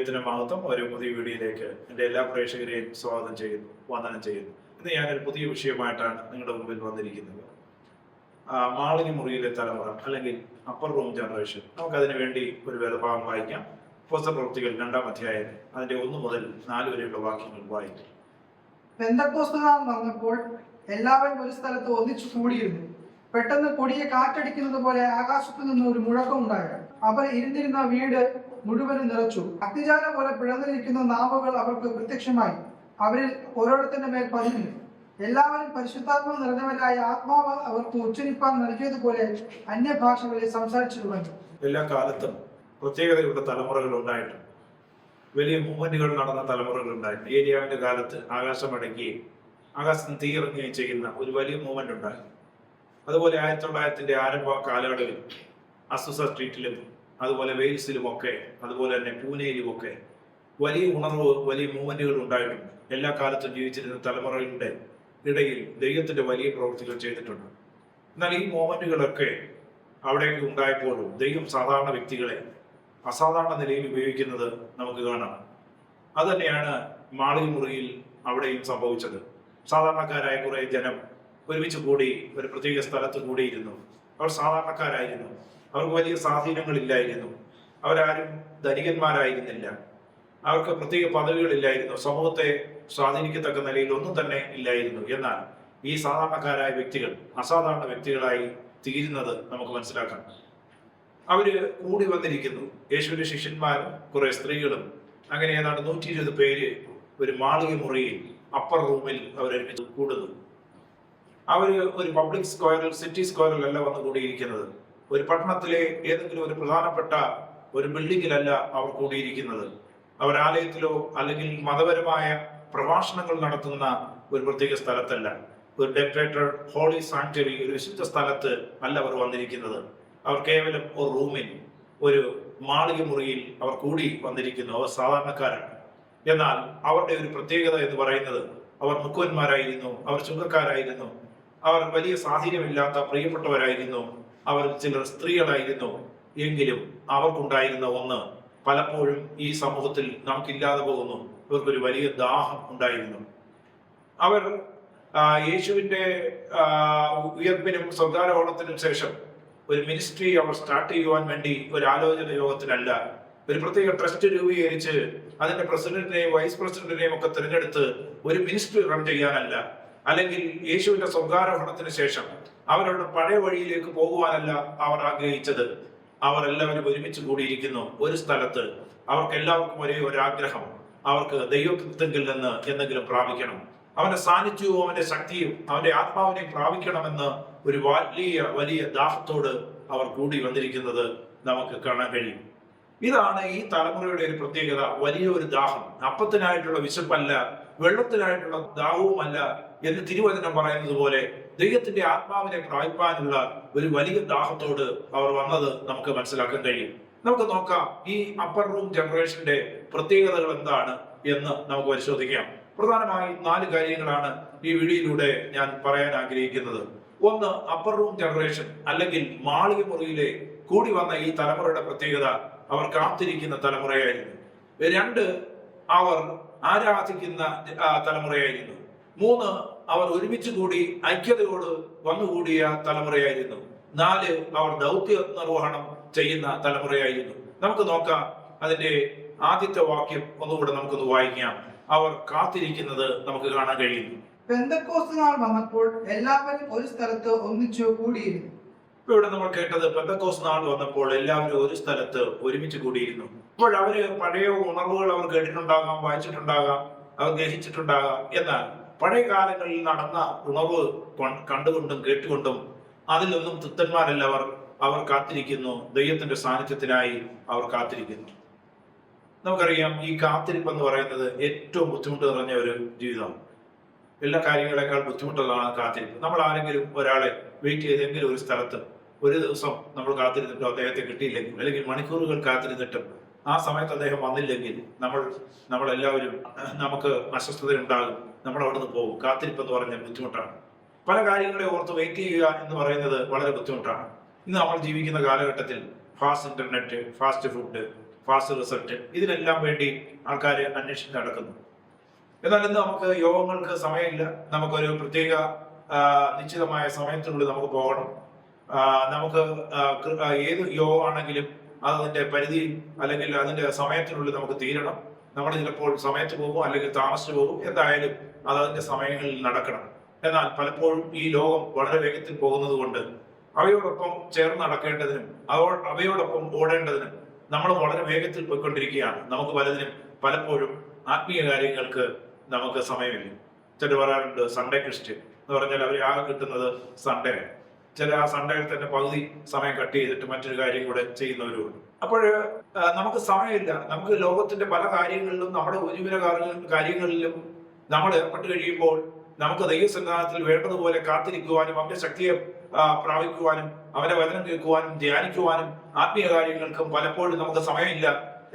ദൈവത്തിന്റെ മഹത്വം ഒരു പുതിയ വീഡിയോയിലേക്ക് എന്റെ എല്ലാ പ്രേക്ഷകരെയും സ്വാഗതം ചെയ്യുന്നു വന്ദനം ചെയ്യുന്നു. ഇന്ന് ഞാനൊരു പുതിയ വിഷയമായിട്ടാണ് നിങ്ങളുടെ മുമ്പിൽ വന്നിരിക്കുന്നത്. മാളിനി മുറിയിലെ തലമുറ അല്ലെങ്കിൽ അപ്പർ റൂം ജനറേഷൻ നമുക്കതിനു വേണ്ടി ഒരു വേദഭാഗം വായിക്കാം. പുസ്തക പ്രവൃത്തികൾ രണ്ടാം അധ്യായം അതിന്റെ ഒന്ന് മുതൽ നാല് വരെയുള്ള വാക്യങ്ങൾ വായിക്കും. വന്നപ്പോൾ എല്ലാവരും ഒരു സ്ഥലത്ത് ഒന്നിച്ചു കൂടിയിരുന്നു. പെട്ടെന്ന് കൊടിയെ കാറ്റടിക്കുന്നത് പോലെ ആകാശത്തു നിന്ന് ഒരു മുഴക്കം ഉണ്ടായിരുന്നു അവർ ഇരുന്നിരുന്ന വീട് മുഴുവനും നിറച്ചു. അഗ്നിജാല പോലെ പിളർന്നിരിക്കുന്ന നാവുകൾ അവർക്ക് പ്രത്യക്ഷമായി. അവരിൽ ഓരോരുത്തരുടെ മേൽ പതിഞ്ഞു എല്ലാവരും പരിശുദ്ധാത്മ നിറഞ്ഞവരായ ആത്മാവ് അവർക്ക് ഉച്ചരിപ്പാൻ നൽകിയതുപോലെ അന്യഭാഷകളിൽ സംസാരിച്ചു തുടങ്ങി. എല്ലാ കാലത്തും പ്രത്യേകതയുള്ള തലമുറകൾ ഉണ്ടായിട്ടുണ്ട് വലിയ മൂവ്മെന്റുകൾ നടന്ന തലമുറകൾ ഉണ്ടായിരുന്നു ഏരിയാവിന്റെ കാലത്ത് ആകാശം അടയ്ക്കുകയും ആകാശത്തിന് തീയിറങ്ങുകയും ചെയ്യുന്ന ഒരു വലിയ മൂവ്മെന്റ് ഉണ്ടായിരുന്നു അതുപോലെ ആയിരത്തി തൊള്ളായിരത്തിന്റെ ആരംഭ കാലയളവിൽ അസുസ സ്ട്രീറ്റിലും അതുപോലെ വെയിൽസിലും ഒക്കെ അതുപോലെ തന്നെ പൂനെയിലും ഒക്കെ വലിയ ഉണർവ് വലിയ മൂവ്മെന്റുകൾ ഉണ്ടായിട്ടുണ്ട്. എല്ലാ കാലത്തും ജീവിച്ചിരുന്ന തലമുറകളുടെ ഇടയിൽ ദൈവത്തിന്റെ വലിയ പ്രവൃത്തികൾ ചെയ്തിട്ടുണ്ട്. എന്നാൽ ഈ മൂവ്മെന്റുകളൊക്കെ അവിടേക്ക് ഉണ്ടായപ്പോഴും ദൈവം സാധാരണ വ്യക്തികളെ അസാധാരണ നിലയിൽ ഉപയോഗിക്കുന്നത് നമുക്ക് കാണാം. അതുതന്നെയാണ് മാളിക മുറിയിൽ അവിടെയും സംഭവിച്ചത്. സാധാരണക്കാരായ കുറെ ജനം ഒരുമിച്ച് കൂടി ഒരു പ്രത്യേക സ്ഥലത്ത് കൂടിയിരുന്നു. അവർ സാധാരണക്കാരായിരുന്നു. അവർക്ക് വലിയ സ്വാധീനങ്ങളില്ലായിരുന്നു. അവരാരും ധനികന്മാരായിരുന്നില്ല. അവർക്ക് പ്രത്യേക പദവികളില്ലായിരുന്നു. സമൂഹത്തെ സ്വാധീനിക്കത്തക്ക നിലയിൽ ഒന്നും തന്നെ ഇല്ലായിരുന്നു എന്നാൽ ഈ സാധാരണക്കാരായ വ്യക്തികൾ അസാധാരണ വ്യക്തികളായി തീരുന്നത് നമുക്ക് മനസ്സിലാക്കാം. അവർ കൂടി വന്നിരിക്കുന്നു. യേശുവിന്റെ ശിഷ്യന്മാരും കുറെ സ്ത്രീകളും. അങ്ങനെ ഏതാണ്ട് നൂറ്റി ഇരുപത് പേര് ഒരു മാളിക മുറിയിൽ അപ്പർ റൂമിൽ അവരൊരുമിച്ച് കൂടുന്നു. അവർ ഒരു പബ്ലിക് സ്ക്വയറിൽ സിറ്റി സ്ക്വയറിൽ അല്ല വന്നു കൂടിയിരിക്കുന്നത്. ഒരു പട്ടണത്തിലെ ഏതെങ്കിലും ഒരു പ്രധാനപ്പെട്ട ഒരു ബിൽഡിങ്ങിലല്ല അവർ കൂടിയിരിക്കുന്നത്. അവർ ആലയത്തിലോ അല്ലെങ്കിൽ മതപരമായ പ്രഭാഷണങ്ങൾ നടത്തുന്ന ഒരു പ്രത്യേക സ്ഥലത്തല്ല. ഒരു ഡെക്കറേറ്റഡ് ഹോളി സാങ്ച്വറി ഒരു വിശുദ്ധ സ്ഥലത്ത് അല്ല അവർ വന്നിരിക്കുന്നത്. അവർ കേവലം ഒരു റൂമിൽ ഒരു മാളിക മുറിയിൽ അവർ കൂടി വന്നിരിക്കുന്നു. അവർ സാധാരണക്കാരാണ്. എന്നാൽ അവരുടെ ഒരു പ്രത്യേകത എന്ന് പറയുന്നത് അവർ മുക്കുവന്മാരായിരുന്നു അവർ ചുങ്കക്കാരായിരുന്നു അവർ വലിയ സ്വാധീനമില്ലാത്ത പ്രിയപ്പെട്ടവരായിരുന്നു അവർ ചിലർ സ്ത്രീകളായിരുന്നു. എങ്കിലും അവർക്കുണ്ടായിരുന്ന ഒന്ന് പലപ്പോഴും ഈ സമൂഹത്തിൽ നമുക്കില്ലാതെ പോകുന്നു. ഇവർക്കൊരു വലിയ ദാഹം ഉണ്ടായിരുന്നു. അവർ യേശുവിന്റെ ഉയർപ്പിനും സ്വകാരോഹണത്തിനും ശേഷം ഒരു മിനിസ്ട്രി അവർ സ്റ്റാർട്ട് ചെയ്യുവാൻ വേണ്ടി ഒരു ആലോചന യോഗത്തിനല്ല ഒരു പ്രത്യേക ട്രസ്റ്റ് രൂപീകരിച്ച് അതിന്റെ പ്രസിഡന്റിനെയും വൈസ് പ്രസിഡന്റിനെയും ഒക്കെ തിരഞ്ഞെടുത്ത് ഒരു മിനിസ്ട്രി റൺ ചെയ്യാനല്ല. അല്ലെങ്കിൽ യേശുവിന്റെ സ്വർഗാരോഹണത്തിന് ശേഷം അവരുടെ പഴയ വഴിയിലേക്ക് പോകുവാനല്ല അവർ ആഗ്രഹിച്ചത്. അവർ എല്ലാവരും ഒരുമിച്ച് കൂടിയിരിക്കുന്നു ഒരു സ്ഥലത്ത്. അവർക്ക് എല്ലാവർക്കും ഒരേ ഒരു ആഗ്രഹം. അവർക്ക് ദൈവത്വത്തിൽ നിന്ന് എന്തെങ്കിലും പ്രാപിക്കണം. അവന്റെ സാന്നിധ്യവും അവന്റെ ശക്തിയും അവന്റെ ആത്മാവിനെയും പ്രാപിക്കണമെന്ന് ഒരു വലിയ വലിയ ദാഹത്തോട് അവർ കൂടി വന്നിരിക്കുന്നത് നമുക്ക് കാണാൻ കഴിയും. ഇതാണ് ഈ തലമുറയുടെ ഒരു പ്രത്യേകത. വലിയ ഒരു ദാഹം. അപ്പത്തിനായിട്ടുള്ള വിശപ്പല്ല വെള്ളത്തിനായിട്ടുള്ള ദാഹവുമല്ല എന്ന് തിരുവചനം പറയുന്നത് പോലെ ദൈവത്തിന്റെ ആത്മാവിനെ പ്രാപിപ്പാനുള്ള ഒരു വലിയ ദാഹത്തോട് അവർ വന്നത് നമുക്ക് മനസ്സിലാക്കാൻ കഴിയും. നമുക്ക് നോക്കാം ഈ അപ്പർ റൂം ജനറേഷന്റെ പ്രത്യേകതകൾ എന്താണ് എന്ന് നമുക്ക് പരിശോധിക്കാം. പ്രധാനമായി നാല് കാര്യങ്ങളാണ് ഈ വീഡിയോയിലൂടെ ഞാൻ പറയാൻ ആഗ്രഹിക്കുന്നത്. ഒന്ന് അപ്പർ റൂം ജനറേഷൻ അല്ലെങ്കിൽ മാളിക മുറിയിലെ കൂടി വന്ന ഈ തലമുറയുടെ പ്രത്യേകത അവർ കാത്തിരിക്കുന്ന തലമുറയായിരുന്നു. രണ്ട് അവർ ആരാധിക്കുന്ന തലമുറയായിരുന്നു. മൂന്ന് അവർ ഒരുമിച്ച് കൂടി ഐക്യതയോട് വന്നുകൂടിയ തലമുറയായിരുന്നു. നാല് അവർ ദൗത്യ നിർവഹണം ചെയ്യുന്ന തലമുറയായിരുന്നു. നമുക്ക് നോക്കാം അതിന്റെ ആദ്യത്തെ വാക്യം ഒന്നുകൂടെ നമുക്കൊന്ന് വായിക്കാം. അവർ കാത്തിരിക്കുന്നത് നമുക്ക് കാണാൻ കഴിയുന്നു പെന്തക്കോസ്തുനാൾ വന്നപ്പോൾ എല്ലാവരും ഒരു സ്ഥലത്ത് ഒന്നിച്ചു കൂടിയിരുന്നു. ഇവിടെ നമ്മൾ കേട്ടത് പെന്തക്കോസ് നാൾ വന്നപ്പോൾ എല്ലാവരും ഒരു സ്ഥലത്ത് ഒരുമിച്ച് കൂടിയിരുന്നു. ഇപ്പോൾ അവർ പഴയ ഉണർവുകൾ അവർ കേട്ടിട്ടുണ്ടാകാം വായിച്ചിട്ടുണ്ടാകാം അവർ ഗ്രഹിച്ചിട്ടുണ്ടാകാം. എന്നാൽ പഴയ കാലങ്ങളിൽ നടന്ന ഉണർവ് കണ്ടുകൊണ്ടും കേട്ടുകൊണ്ടും അതിലൊന്നും തുത്തന്മാരല്ല അവർ അവർ കാത്തിരിക്കുന്നു. ദൈവത്തിന്റെ സാന്നിധ്യത്തിനായി അവർ കാത്തിരിക്കുന്നു. നമുക്കറിയാം ഈ കാത്തിരിപ്പ് എന്ന് പറയുന്നത് ഏറ്റവും ബുദ്ധിമുട്ട് നിറഞ്ഞ ഒരു ജീവിതമാണ്. എല്ലാ കാര്യങ്ങളെക്കാൾ ബുദ്ധിമുട്ടുള്ളതാണ് കാത്തിരിപ്പ്. നമ്മൾ ആരെങ്കിലും ഒരാളെ വെയിറ്റ് ചെയ്തെങ്കിലും ഒരു സ്ഥലത്ത് ഒരു ദിവസം നമ്മൾ കാത്തിരുന്നിട്ടോ അദ്ദേഹത്തെ കിട്ടിയില്ലെങ്കിൽ അല്ലെങ്കിൽ മണിക്കൂറുകൾ കാത്തിരുന്നിട്ടും ആ സമയത്ത് അദ്ദേഹം വന്നില്ലെങ്കിൽ നമ്മൾ നമ്മളെല്ലാവരും നമുക്ക് അസ്വസ്ഥത ഉണ്ടാകും. നമ്മൾ അവിടെ നിന്ന് പോകും. കാത്തിരിപ്പ് എന്ന് പറഞ്ഞ ബുദ്ധിമുട്ടാണ്. പല കാര്യങ്ങളെ ഓർത്ത് വെയിറ്റ് ചെയ്യുക എന്ന് പറയുന്നത് വളരെ ബുദ്ധിമുട്ടാണ്. ഇന്ന് നമ്മൾ ജീവിക്കുന്ന കാലഘട്ടത്തിൽ fast internet fast food fast result ഇതിനെല്ലാം വേണ്ടി ആൾക്കാർ അന്വേഷിച്ച് നടക്കുന്നു. എന്നാൽ ഇന്ന് നമുക്ക് യോഗങ്ങൾക്ക് സമയമില്ല. നമുക്കൊരു പ്രത്യേക നിശ്ചിതമായ സമയത്തിനുള്ളിൽ നമുക്ക് പോകണം. നമുക്ക് ഏത് യോഗമാണെങ്കിലും അതിന്റെ പരിധി അല്ലെങ്കിൽ അതിന്റെ സമയത്തിനുള്ളിൽ നമുക്ക് തീരണം. നമ്മൾ ചിലപ്പോൾ സമയത്ത് പോകും അല്ലെങ്കിൽ താമസിച്ചു പോകും. എന്തായാലും അത് അതിന്റെ സമയങ്ങളിൽ നടക്കണം. എന്നാൽ പലപ്പോഴും ഈ ലോകം വളരെ വേഗത്തിൽ പോകുന്നത് കൊണ്ട് അവയോടൊപ്പം ചേർന്ന് നടക്കേണ്ടതിനും അവ- അവയോടൊപ്പം ഓടേണ്ടതിനും നമ്മൾ വളരെ വേഗത്തിൽ പോയിക്കൊണ്ടിരിക്കുകയാണ്. നമുക്ക് പലതിനും പലപ്പോഴും ആത്മീയ കാര്യങ്ങൾക്ക് നമുക്ക് സമയമില്ല. ചില പറയാറുണ്ട് സൺഡേ ക്രിസ്ത്യൻ എന്ന് പറഞ്ഞാൽ അവർ ആകെ കിട്ടുന്നത് സൺഡേ ചില സൺഡേയിൽ തന്നെ പകുതി സമയം കട്ട് ചെയ്തിട്ട് മറ്റൊരു കാര്യം കൂടെ ചെയ്യുന്നവരുമുണ്ട് അപ്പോൾ നമുക്ക് സമയമില്ല. നമുക്ക് ലോകത്തിന്റെ പല കാര്യങ്ങളിലും നമ്മുടെ ഉജ്ജ്വല കാര്യങ്ങളിലും നമ്മൾ ഏർപ്പെട്ട് കഴിയുമ്പോൾ നമുക്ക് ദൈവസന്നിധാനത്തിൽ വേണ്ടതുപോലെ കാത്തിരിക്കുവാനും അവന്റെ ശക്തിയെ പ്രാപിക്കുവാനും അവന്റെ വചനം കേൾക്കുവാനും ധ്യാനിക്കുവാനും ആത്മീയ കാര്യങ്ങൾക്കും പലപ്പോഴും നമുക്ക് സമയമില്ല.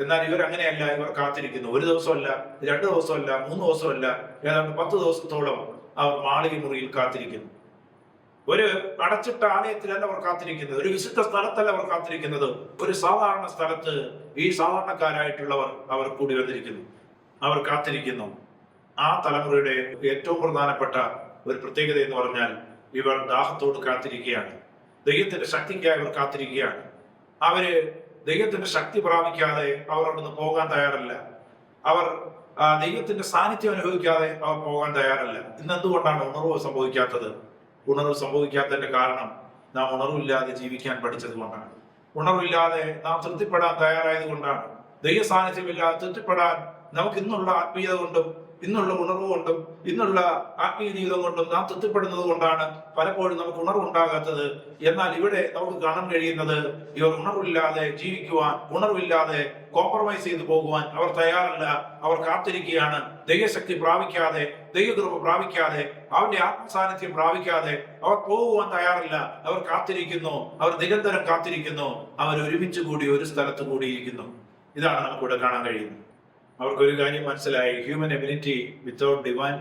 എന്നാൽ ഇവർ അങ്ങനെയല്ല ഇവർ കാത്തിരിക്കുന്നു. ഒരു ദിവസമല്ല രണ്ട് ദിവസമല്ല മൂന്ന് ദിവസമല്ല ഏതാണ്ട് പത്ത് ദിവസത്തോളം അവർ മാളിക മുറിയിൽ കാത്തിരിക്കുന്നു. ഒരു അടച്ചിട്ട ആലയത്തിലല്ല അവർ കാത്തിരിക്കുന്നത് ഒരു വിശുദ്ധ സ്ഥലത്തല്ല അവർ കാത്തിരിക്കുന്നത്. ഒരു സാധാരണ സ്ഥലത്ത് ഈ സാധാരണക്കാരായിട്ടുള്ളവർ അവർ കൂടി വന്നിരിക്കുന്നു. അവർ കാത്തിരിക്കുന്നു. ആ തലമുറയുടെ ഏറ്റവും പ്രധാനപ്പെട്ട ഒരു പ്രത്യേകത എന്ന് പറഞ്ഞാൽ ഇവർ ദാഹത്തോട് കാത്തിരിക്കുകയാണ്. ദൈവത്തിന്റെ ശക്തിക്കായി അവർ കാത്തിരിക്കുകയാണ്. അവർ ദൈവത്തിന്റെ ശക്തി പ്രാപിക്കാതെ അവർ അവിടുന്ന് പോകാൻ തയ്യാറല്ല. അവർ ദൈവത്തിന്റെ സാന്നിധ്യം അനുഭവിക്കാതെ അവർ പോകാൻ തയ്യാറല്ല. ഇന്ന് എന്തുകൊണ്ടാണ് ഉണർവ് സംഭവിക്കാത്തത്? ഉണർവ് സംഭവിക്കാത്തതിന്റെ കാരണം നാം ഉണർവില്ലാതെ ജീവിക്കാൻ പഠിച്ചത് കൊണ്ടാണ്. ഉണർവില്ലാതെ നാം തൃപ്തിപ്പെടാൻ തയ്യാറായത് കൊണ്ടാണ്. ദൈവ സാന്നിധ്യമില്ലാതെ തൃപ്തിപ്പെടാൻ നമുക്ക് ഇന്നുള്ള ആത്മീയത കൊണ്ടും ഇന്നുള്ള ഉണർവ് കൊണ്ടും ഇന്നുള്ള ആത്മീയ ജീവിതം കൊണ്ടും നാം തൃപ്തിപ്പെടുന്നത് കൊണ്ടാണ് പലപ്പോഴും നമുക്ക് ഉണർവുണ്ടാകാത്തത്. എന്നാൽ ഇവിടെ നമുക്ക് കാണാൻ കഴിയുന്നത് ഇവർ ഉണർവില്ലാതെ ജീവിക്കുവാൻ ഉണർവില്ലാതെ കോംപ്രമൈസ് ചെയ്തു പോകുവാൻ അവർ തയ്യാറല്ല. അവർ കാത്തിരിക്കുകയാണ്. ദൈവശക്തി പ്രാപിക്കാതെ ദൈവകൃപ പ്രാപിക്കാതെ അവന്റെ ആത്മസാന്നിധ്യം പ്രാപിക്കാതെ അവർ പോകുവാൻ തയ്യാറില്ല. അവർ കാത്തിരിക്കുന്നു. അവർ നിരന്തരം കാത്തിരിക്കുന്നു. അവർ ഒരുമിച്ച് കൂടി ഒരു സ്ഥലത്ത് കൂടിയിരിക്കുന്നു. ഇതാണ് നമുക്കിവിടെ കാണാൻ കഴിയുന്നത്. അവർക്കൊരു കാര്യം മനസ്സിലായി. Human ability without divine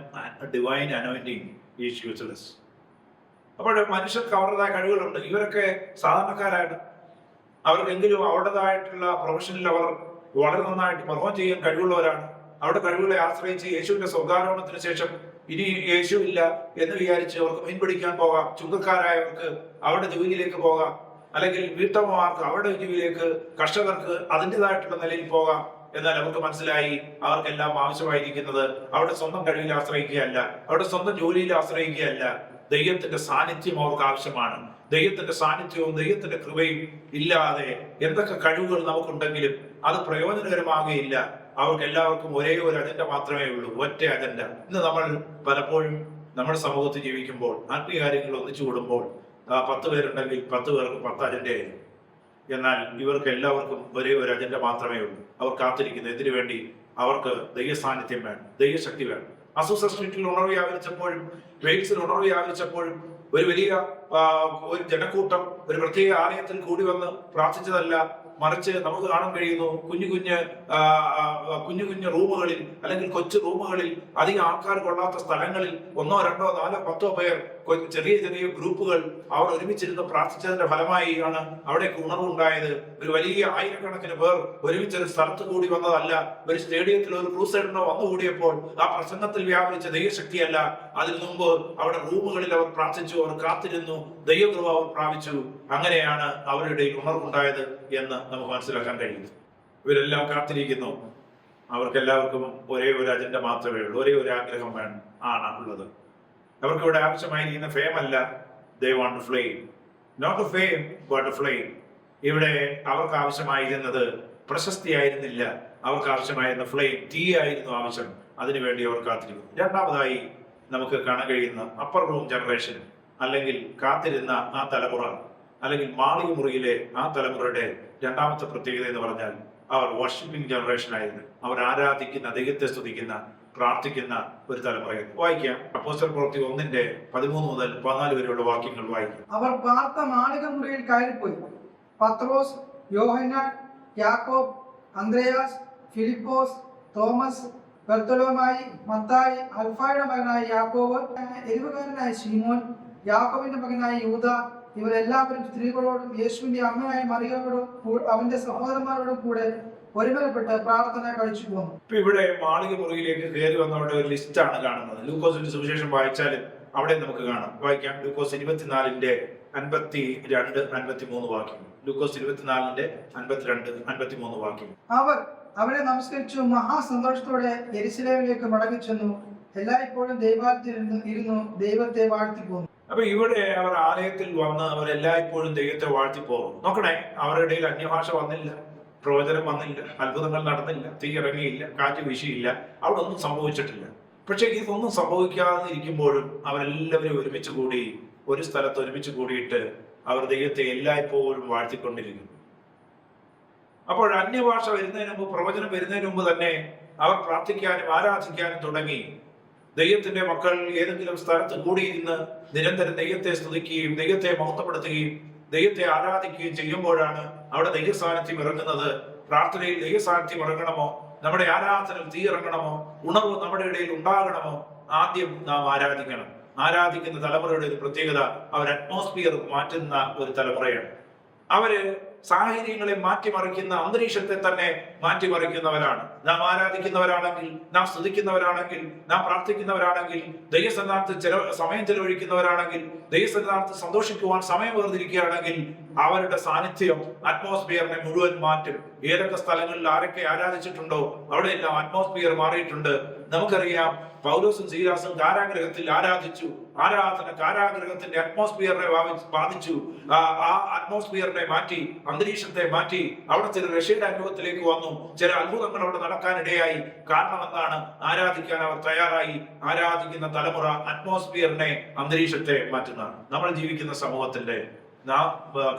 divine anointing is useless അപ്പോൾ മനുഷ്യർക്ക് അവരുടേതായ കഴിവുകളുണ്ട്. ഇവരൊക്കെ സാധാരണക്കാരാണ് അവർക്കെങ്കിലും അവരുടേതായിട്ടുള്ള പ്രൊഫഷനിൽ അവർ വളരെ നന്നായിട്ട് പെർഫോം ചെയ്യാൻ കഴിവുള്ളവരാണ്. അവരുടെ കഴിവുകളെ ആശ്രയിച്ച് യേശുവിന്റെ സ്വർഗാരോഹണത്തിന് ശേഷം ഇനി യേശു ഇല്ല എന്ന് വിചാരിച്ച് അവർക്ക് മീൻ പിടിക്കാൻ പോകാം. ചുങ്കക്കാരായവർക്ക് അവരുടെ ജോലിയിലേക്ക് പോകാം. അല്ലെങ്കിൽ വീട്ടമ്മമാർക്ക് അവരുടെ ജോലിയിലേക്ക് കർഷകർക്ക് അതിന്റെതായിട്ടുള്ള നിലയിൽ പോകാം. എന്നാൽ അവർക്ക് മനസ്സിലായി അവർക്കെല്ലാം ആവശ്യമായിരിക്കുന്നത് അവരുടെ സ്വന്തം കഴിവിൽ ആശ്രയിക്കുകയല്ല അവരുടെ സ്വന്തം ജോലിയിൽ ആശ്രയിക്കുകയല്ല. ദൈവത്തിന്റെ സാന്നിധ്യം അവർക്ക് ആവശ്യമാണ്. ദൈവത്തിന്റെ സാന്നിധ്യവും ദൈവത്തിന്റെ കൃപയും ഇല്ലാതെ എന്തൊക്കെ കഴിവുകൾ നമുക്കുണ്ടെങ്കിലും അത് പ്രയോജനകരമാകുകയില്ല. അവർക്ക് എല്ലാവർക്കും ഒരേ ഒരു അജണ്ട മാത്രമേ ഉള്ളൂ ഒറ്റ അജണ്ട. ഇന്ന് നമ്മൾ പലപ്പോഴും നമ്മുടെ സമൂഹത്തിൽ ജീവിക്കുമ്പോൾ ആത്മീയ കാര്യങ്ങൾ ഒന്നിച്ചു കൂടുമ്പോൾ പത്ത് പേരുണ്ടെങ്കിൽ പത്ത് പേർക്ക് പത്ത് അജണ്ടയായിരിക്കും. എന്നാൽ ഇവർക്ക് എല്ലാവർക്കും ഒരേ ഒരു അജണ്ട മാത്രമേ ഉള്ളൂ. അവർ കാത്തിരിക്കുന്നു. ഇതിനു വേണ്ടി? അവർക്ക് ദൈവ സാന്നിധ്യം വേണം. ദൈവശക്തി വേണം. അസൂസ സ്ട്രീറ്റിൽ ഉണർവ് വ്യാപരിച്ചപ്പോഴും വെയിൽസിൽ ഉണർവ് വ്യാപരിച്ചപ്പോഴും ഒരു വലിയ ഒരു ജനക്കൂട്ടം ഒരു പ്രത്യേക ആലയത്തിൽ കൂടി വന്ന് പ്രാർത്ഥിച്ചതല്ല മറിച്ച് നമുക്ക് കാണാൻ കഴിയുന്നു കുഞ്ഞു കുഞ്ഞ് കുഞ്ഞു കുഞ്ഞു റൂമുകളിൽ അല്ലെങ്കിൽ കൊച്ചു റൂമുകളിൽ അധികം ആൾക്കാർ കൊള്ളാത്ത സ്ഥലങ്ങളിൽ ഒന്നോ രണ്ടോ നാലോ പത്തോ പേർ ചെറിയ ചെറിയ ഗ്രൂപ്പുകൾ അവർ ഒരുമിച്ചിരുന്ന് പ്രാർത്ഥിച്ചതിന്റെ ഫലമായി ആണ് അവിടെ ഉണർവുണ്ടായത്. ഒരു വലിയ ആയിരക്കണക്കിന് പേർ ഒരുമിച്ച് ഒരു സ്ഥലത്ത് കൂടി വന്നതല്ല. ഒരു സ്റ്റേഡിയത്തിൽ ഒരു ക്രൂസൈഡിനോ വന്നുകൂടിയപ്പോൾ ആ പ്രസംഗത്തിൽ വ്യാപരിച്ച ദൈവശക്തിയല്ല. അതിനു മുമ്പ് അവിടെ റൂമുകളിൽ അവർ പ്രാർത്ഥിച്ചു അവർ കാത്തിരുന്നു ദൈവകൃപ അവർ പ്രാപിച്ചു. അങ്ങനെയാണ് അവരുടെ ഉണർവുണ്ടായത് എന്ന് നമുക്ക് മനസ്സിലാക്കാൻ കഴിയും ഇവരെല്ലാം കാത്തിരിക്കുന്നു. അവർക്കെല്ലാവർക്കും ഒരേ ഒരു അജണ്ട മാത്രമേ ഉള്ളൂ. ഒരേ ഒരു ആഗ്രഹം വേണം. ആണ് ഉള്ളത്. അവർക്ക് ഇവിടെ ആവശ്യമായിരിക്കുന്ന ഫെയിം അല്ല. They want flame not fame but flame ഇവിടെ അവർക്ക് ആവശ്യമായിരുന്നത് പ്രശസ്തി ആയിരുന്നില്ല. അവർക്ക് ആവശ്യമായിരുന്ന ഫ്ലെയിം തീ ആയിരുന്നു ആവശ്യം. അതിനുവേണ്ടി അവർ കാത്തിരിക്കുന്നു. രണ്ടാമതായി നമുക്ക് കാണാൻ കഴിയുന്ന അപ്പർ റൂം ജനറേഷൻ അല്ലെങ്കിൽ കാത്തിരുന്ന ആ തലമുറ അല്ലെങ്കിൽ മാളിക മുറിയിലെ ആ തലമുറയുടെ രണ്ടാമത്തെ പ്രത്യേകത എന്ന് പറഞ്ഞാൽ അവർ വർഷിപ്പിംഗ് ജനറേഷൻ ആയിരുന്നു. അവർ ആരാധിക്കുന്ന ദൈവത്തെ സ്തുതിക്കുന്ന പ്രാർത്ഥിക്കുന്ന ഒരു തലമുറയായിരുന്നു വായിക്കാം. അപ്പോസ്റ്റൽ പ്രവൃത്തി ഒന്നിന്റെ പതിമൂന്ന് മുതൽ പതിനാല് വരെയുള്ള വാക്യങ്ങൾ വായിക്കാം. അവർ പാർത്ത മാളിക മുറിയിൽ കയറിപ്പോയി. പത്രോസ് യോഹന്നാൻ യാക്കോബ് അന്ത്രയാസ് ഫിലിപ്പോസ് തോമസ് ബർത്തലോമായി മത്തായി അൽഫായുടെ മകനായ യാക്കോബ് എരിവുകാരനായ ശീമോൻ യാക്കോബിന്റെ മകനായ യൂത ഇവരെല്ലാവരും സ്ത്രീകളോടും യേശുവിന്റെ അമ്മയായ മറിയയോടും കൂ- അവന്റെ സഹോദരന്മാരോടും കൂടെ ഒരുമലപ്പെട്ട് പ്രാർത്ഥന കഴിച്ചു പോന്നു. ഇപ്പൊ ഇവിടെ മാളിക മുറിയിലേക്ക് കയറി വന്നവരുടെ ഒരു ലിസ്റ്റാണ് കാണുന്നത്. ലൂക്കോസിന്റെ സുവിശേഷം വായിച്ചാൽ അവിടെ നമുക്ക് കാണാം. വായിക്കാം. ലൂക്കോസ് ഇരുപത്തിനാലിന്റെ അൻപത്തി രണ്ട് അൻപത്തി മൂന്ന് വാക്യം. ലൂക്കോസ് ഇരുപത്തിനാലിന്റെ അൻപത്തിരണ്ട് അൻപത്തി മൂന്ന് വാക്യം. അവർ അവരെ നമസ്കരിച്ചു മഹാസന്തോഷത്തോടെ എരിശിലേവിലേക്ക് മടങ്ങി ചെന്നു എല്ലായ്പ്പോഴും ദൈവാലയത്തിൽ ഇരുന്നു ദൈവത്തെ വാഴ്ത്തി പോന്നു. അപ്പൊ ഇവിടെ അവർ ആലയത്തിൽ വന്ന് അവർ എല്ലായ്പ്പോഴും ദൈവത്തെ വാഴ്ത്തി പോകും നോക്കണേ അവരുടെ ഇടയിൽ അന്യഭാഷ വന്നില്ല. പ്രവചനം വന്നില്ല അത്ഭുതങ്ങൾ നടന്നില്ല തീ ഇറങ്ങിയില്ല കാറ്റ് വീശിയില്ല അവിടെ ഒന്നും സംഭവിച്ചിട്ടില്ല. പക്ഷെ ഇതൊന്നും സംഭവിക്കാതെ ഇരിക്കുമ്പോഴും അവരെല്ലാവരും ഒരുമിച്ച് കൂടി ഒരു സ്ഥലത്ത് ഒരുമിച്ച് കൂടിയിട്ട് അവർ ദൈവത്തെ എല്ലായ്പ്പോഴും വാഴ്ത്തിക്കൊണ്ടിരിക്കുന്നു. അപ്പോൾ അന്യഭാഷ വരുന്നതിന് മുമ്പ് പ്രവചനം വരുന്നതിന് മുമ്പ് തന്നെ അവർ പ്രാർത്ഥിക്കാനും ആരാധിക്കാനും തുടങ്ങി. ദൈവത്തിന്റെ മക്കൾ ഏതെങ്കിലും സ്ഥലത്ത് കൂടിയിരുന്ന് നിരന്തരം ദൈവത്തെ സ്തുതിക്കുകയും ദൈവത്തെ മഹത്വപ്പെടുത്തുകയും ദൈവത്തെ ആരാധിക്കുകയും ചെയ്യുമ്പോഴാണ് അവിടെ ദൈവസാന്നിധ്യം ഇറങ്ങുന്നത്. പ്രാർത്ഥനയിൽ ദൈവസാന്നിധ്യം ഇറങ്ങണമോ? നമ്മുടെ ആരാധന തീ ഇറങ്ങണമോ? ഉണർവ് നമ്മുടെ ഇടയിൽ ഉണ്ടാകണമോ? ആദ്യം നാം ആരാധിക്കണം. ആരാധിക്കുന്ന തലമുറയുടെ ഒരു പ്രത്യേകത അവർ അറ്റ്മോസ്ഫിയർ മാറ്റുന്ന ഒരു തലമുറയാണ്. അവർ സാഹചര്യങ്ങളെ മാറ്റിമറിക്കുന്ന അന്തരീക്ഷത്തെ തന്നെ മാറ്റിമറിക്കുന്നവരാണ്. നാം ആരാധിക്കുന്നവരാണെങ്കിൽ നാം സ്തുതിക്കുന്നവരാണെങ്കിൽ നാം പ്രാർത്ഥിക്കുന്നവരാണെങ്കിൽ ദൈവസന്നാർത്ഥ ചെലവ് സമയം ചെലവഴിക്കുന്നവരാണെങ്കിൽ ദൈവസന്നാർത്ഥ സന്തോഷിക്കുവാൻ സമയം വേർതിരിക്കുകയാണെങ്കിൽ അവരുടെ സാന്നിധ്യം അറ്റ്മോസ്ഫിയറിനെ മുഴുവൻ മാറ്റും. ഏതൊക്കെ സ്ഥലങ്ങളിൽ ആരൊക്കെ ആരാധിച്ചിട്ടുണ്ടോ അവിടെയെല്ലാം അറ്റ്മോസ്ഫിയർ മാറിയിട്ടുണ്ട്. നമുക്കറിയാം പൗലോസും സീരാസും കാരാഗ്രഹത്തിൽ ആരാധിച്ചു. ആരാധന കാരാഗ്രഹത്തിന്റെ അറ്റ്മോസ്ഫിയറിനെ ബാധിച്ചു. ആ അറ്റ്മോസ്ഫിയറിനെ മാറ്റി അന്തരീക്ഷത്തെ മാറ്റി അവിടെ ചില റഷ്യയുടെ അനുഭവത്തിലേക്ക് വന്നു. ചില അത്ഭുതങ്ങൾ അവിടെ നടക്കാനിടയായി. കാരണം എന്താണ്? ആരാധിക്കാൻ അവർ തയ്യാറായി. ആരാധിക്കുന്ന തലമുറ അറ്റ്മോസ്ഫിയറിനെ അന്തരീക്ഷത്തെ മാറ്റുന്നതാണ്. നമ്മൾ ജീവിക്കുന്ന സമൂഹത്തിന്റെ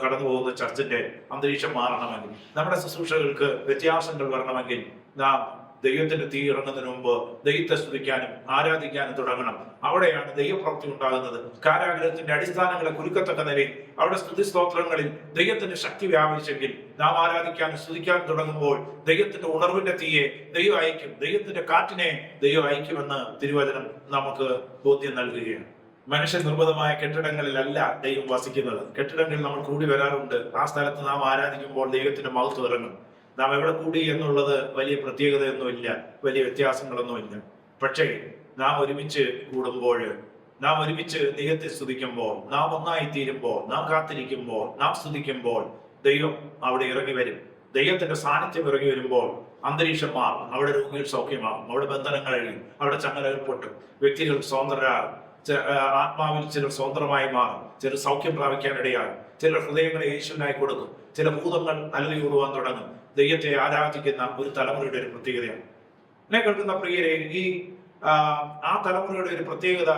കടന്നു പോകുന്ന ചർച്ചിന്റെ അന്തരീക്ഷം മാറണമെങ്കിൽ നമ്മുടെ ശുശ്രൂഷകൾക്ക് വ്യത്യാസങ്ങൾ വരണമെങ്കിൽ നാം ദൈവത്തിന്റെ തീ ഇറങ്ങുന്നതിന് മുമ്പ് ദൈവത്തെ സ്തുതിക്കാനും ആരാധിക്കാനും തുടങ്ങണം. അവിടെയാണ് ദൈവപ്രവൃത്തി ഉണ്ടാകുന്നത്. കാരാഗ്രഹത്തിന്റെ അടിസ്ഥാനങ്ങളെ കുരുക്കത്തക്ക നിലയിൽ അവിടെ സ്തുതി സ്തോത്രങ്ങളിൽ ദൈവത്തിന്റെ ശക്തി വ്യാപിച്ചെങ്കിൽ നാം ആരാധിക്കാനും സ്തുതിക്കാനും തുടങ്ങുമ്പോൾ ദൈവത്തിന്റെ ഉണർവിന്റെ തീയെ ദൈവം അയക്കും ദൈവത്തിന്റെ കാറ്റിനെ ദൈവം അയക്കുമെന്ന് തിരുവചനം നമുക്ക് ബോധ്യം നൽകുകയാണ്. മനുഷ്യ നിർമ്മിതമായ കെട്ടിടങ്ങളിലല്ല ദൈവം വസിക്കുന്നത്. കെട്ടിടങ്ങളിൽ നമ്മൾ കൂടി വരാറുണ്ട്. ആ സ്ഥലത്ത് നാം ആരാധിക്കുമ്പോൾ ദൈവത്തിന്റെ മഹത്വം ഇറങ്ങും. നാം എവിടെ കൂടി എന്നുള്ളത് വലിയ പ്രത്യേകതയൊന്നുമില്ല വലിയ വ്യത്യാസങ്ങളൊന്നുമില്ല പക്ഷേ നാം ഒരുമിച്ച് കൂടുമ്പോൾ നാം ഒരുമിച്ച് ദൈവത്തെ സ്തുതിക്കുമ്പോൾ നാം ഒന്നായി തീരുമ്പോൾ നാം കാത്തിരിക്കുമ്പോൾ നാം സ്തുതിക്കുമ്പോൾ ദൈവം അവിടെ ഇറങ്ങി വരും. ദൈവത്തിന്റെ സാന്നിധ്യം ഇറങ്ങി വരുമ്പോൾ അന്തരീക്ഷം മാറും അവിടെ രോഗികൾ സൗഖ്യമാകും. അവിടെ ബന്ധനങ്ങൾ അഴിയും. അവിടെ ചങ്ങലകൾ പൊട്ടും വ്യക്തികൾ സ്വതന്ത്രരാകും ആത്മാവിൽ ചിലർ സ്വതന്ത്രമായി മാറും. ചിലർ സൗഖ്യം പ്രാപിക്കാനിടയാകും ചിലർ ഹൃദയങ്ങളെ യേശുവിനായി കൊടുക്കും. ചില ഭൂതങ്ങൾ അലറിയോടുവാൻ തുടങ്ങും. ദൈവത്തെ ആരാധിക്കുന്ന ഒരു തലമുറയുടെ ഒരു പ്രത്യേകതയാണ്. എന്നെ കേൾക്കുന്ന പ്രിയരെ ഈ ആ, തലമുറയുടെ ഒരു പ്രത്യേകത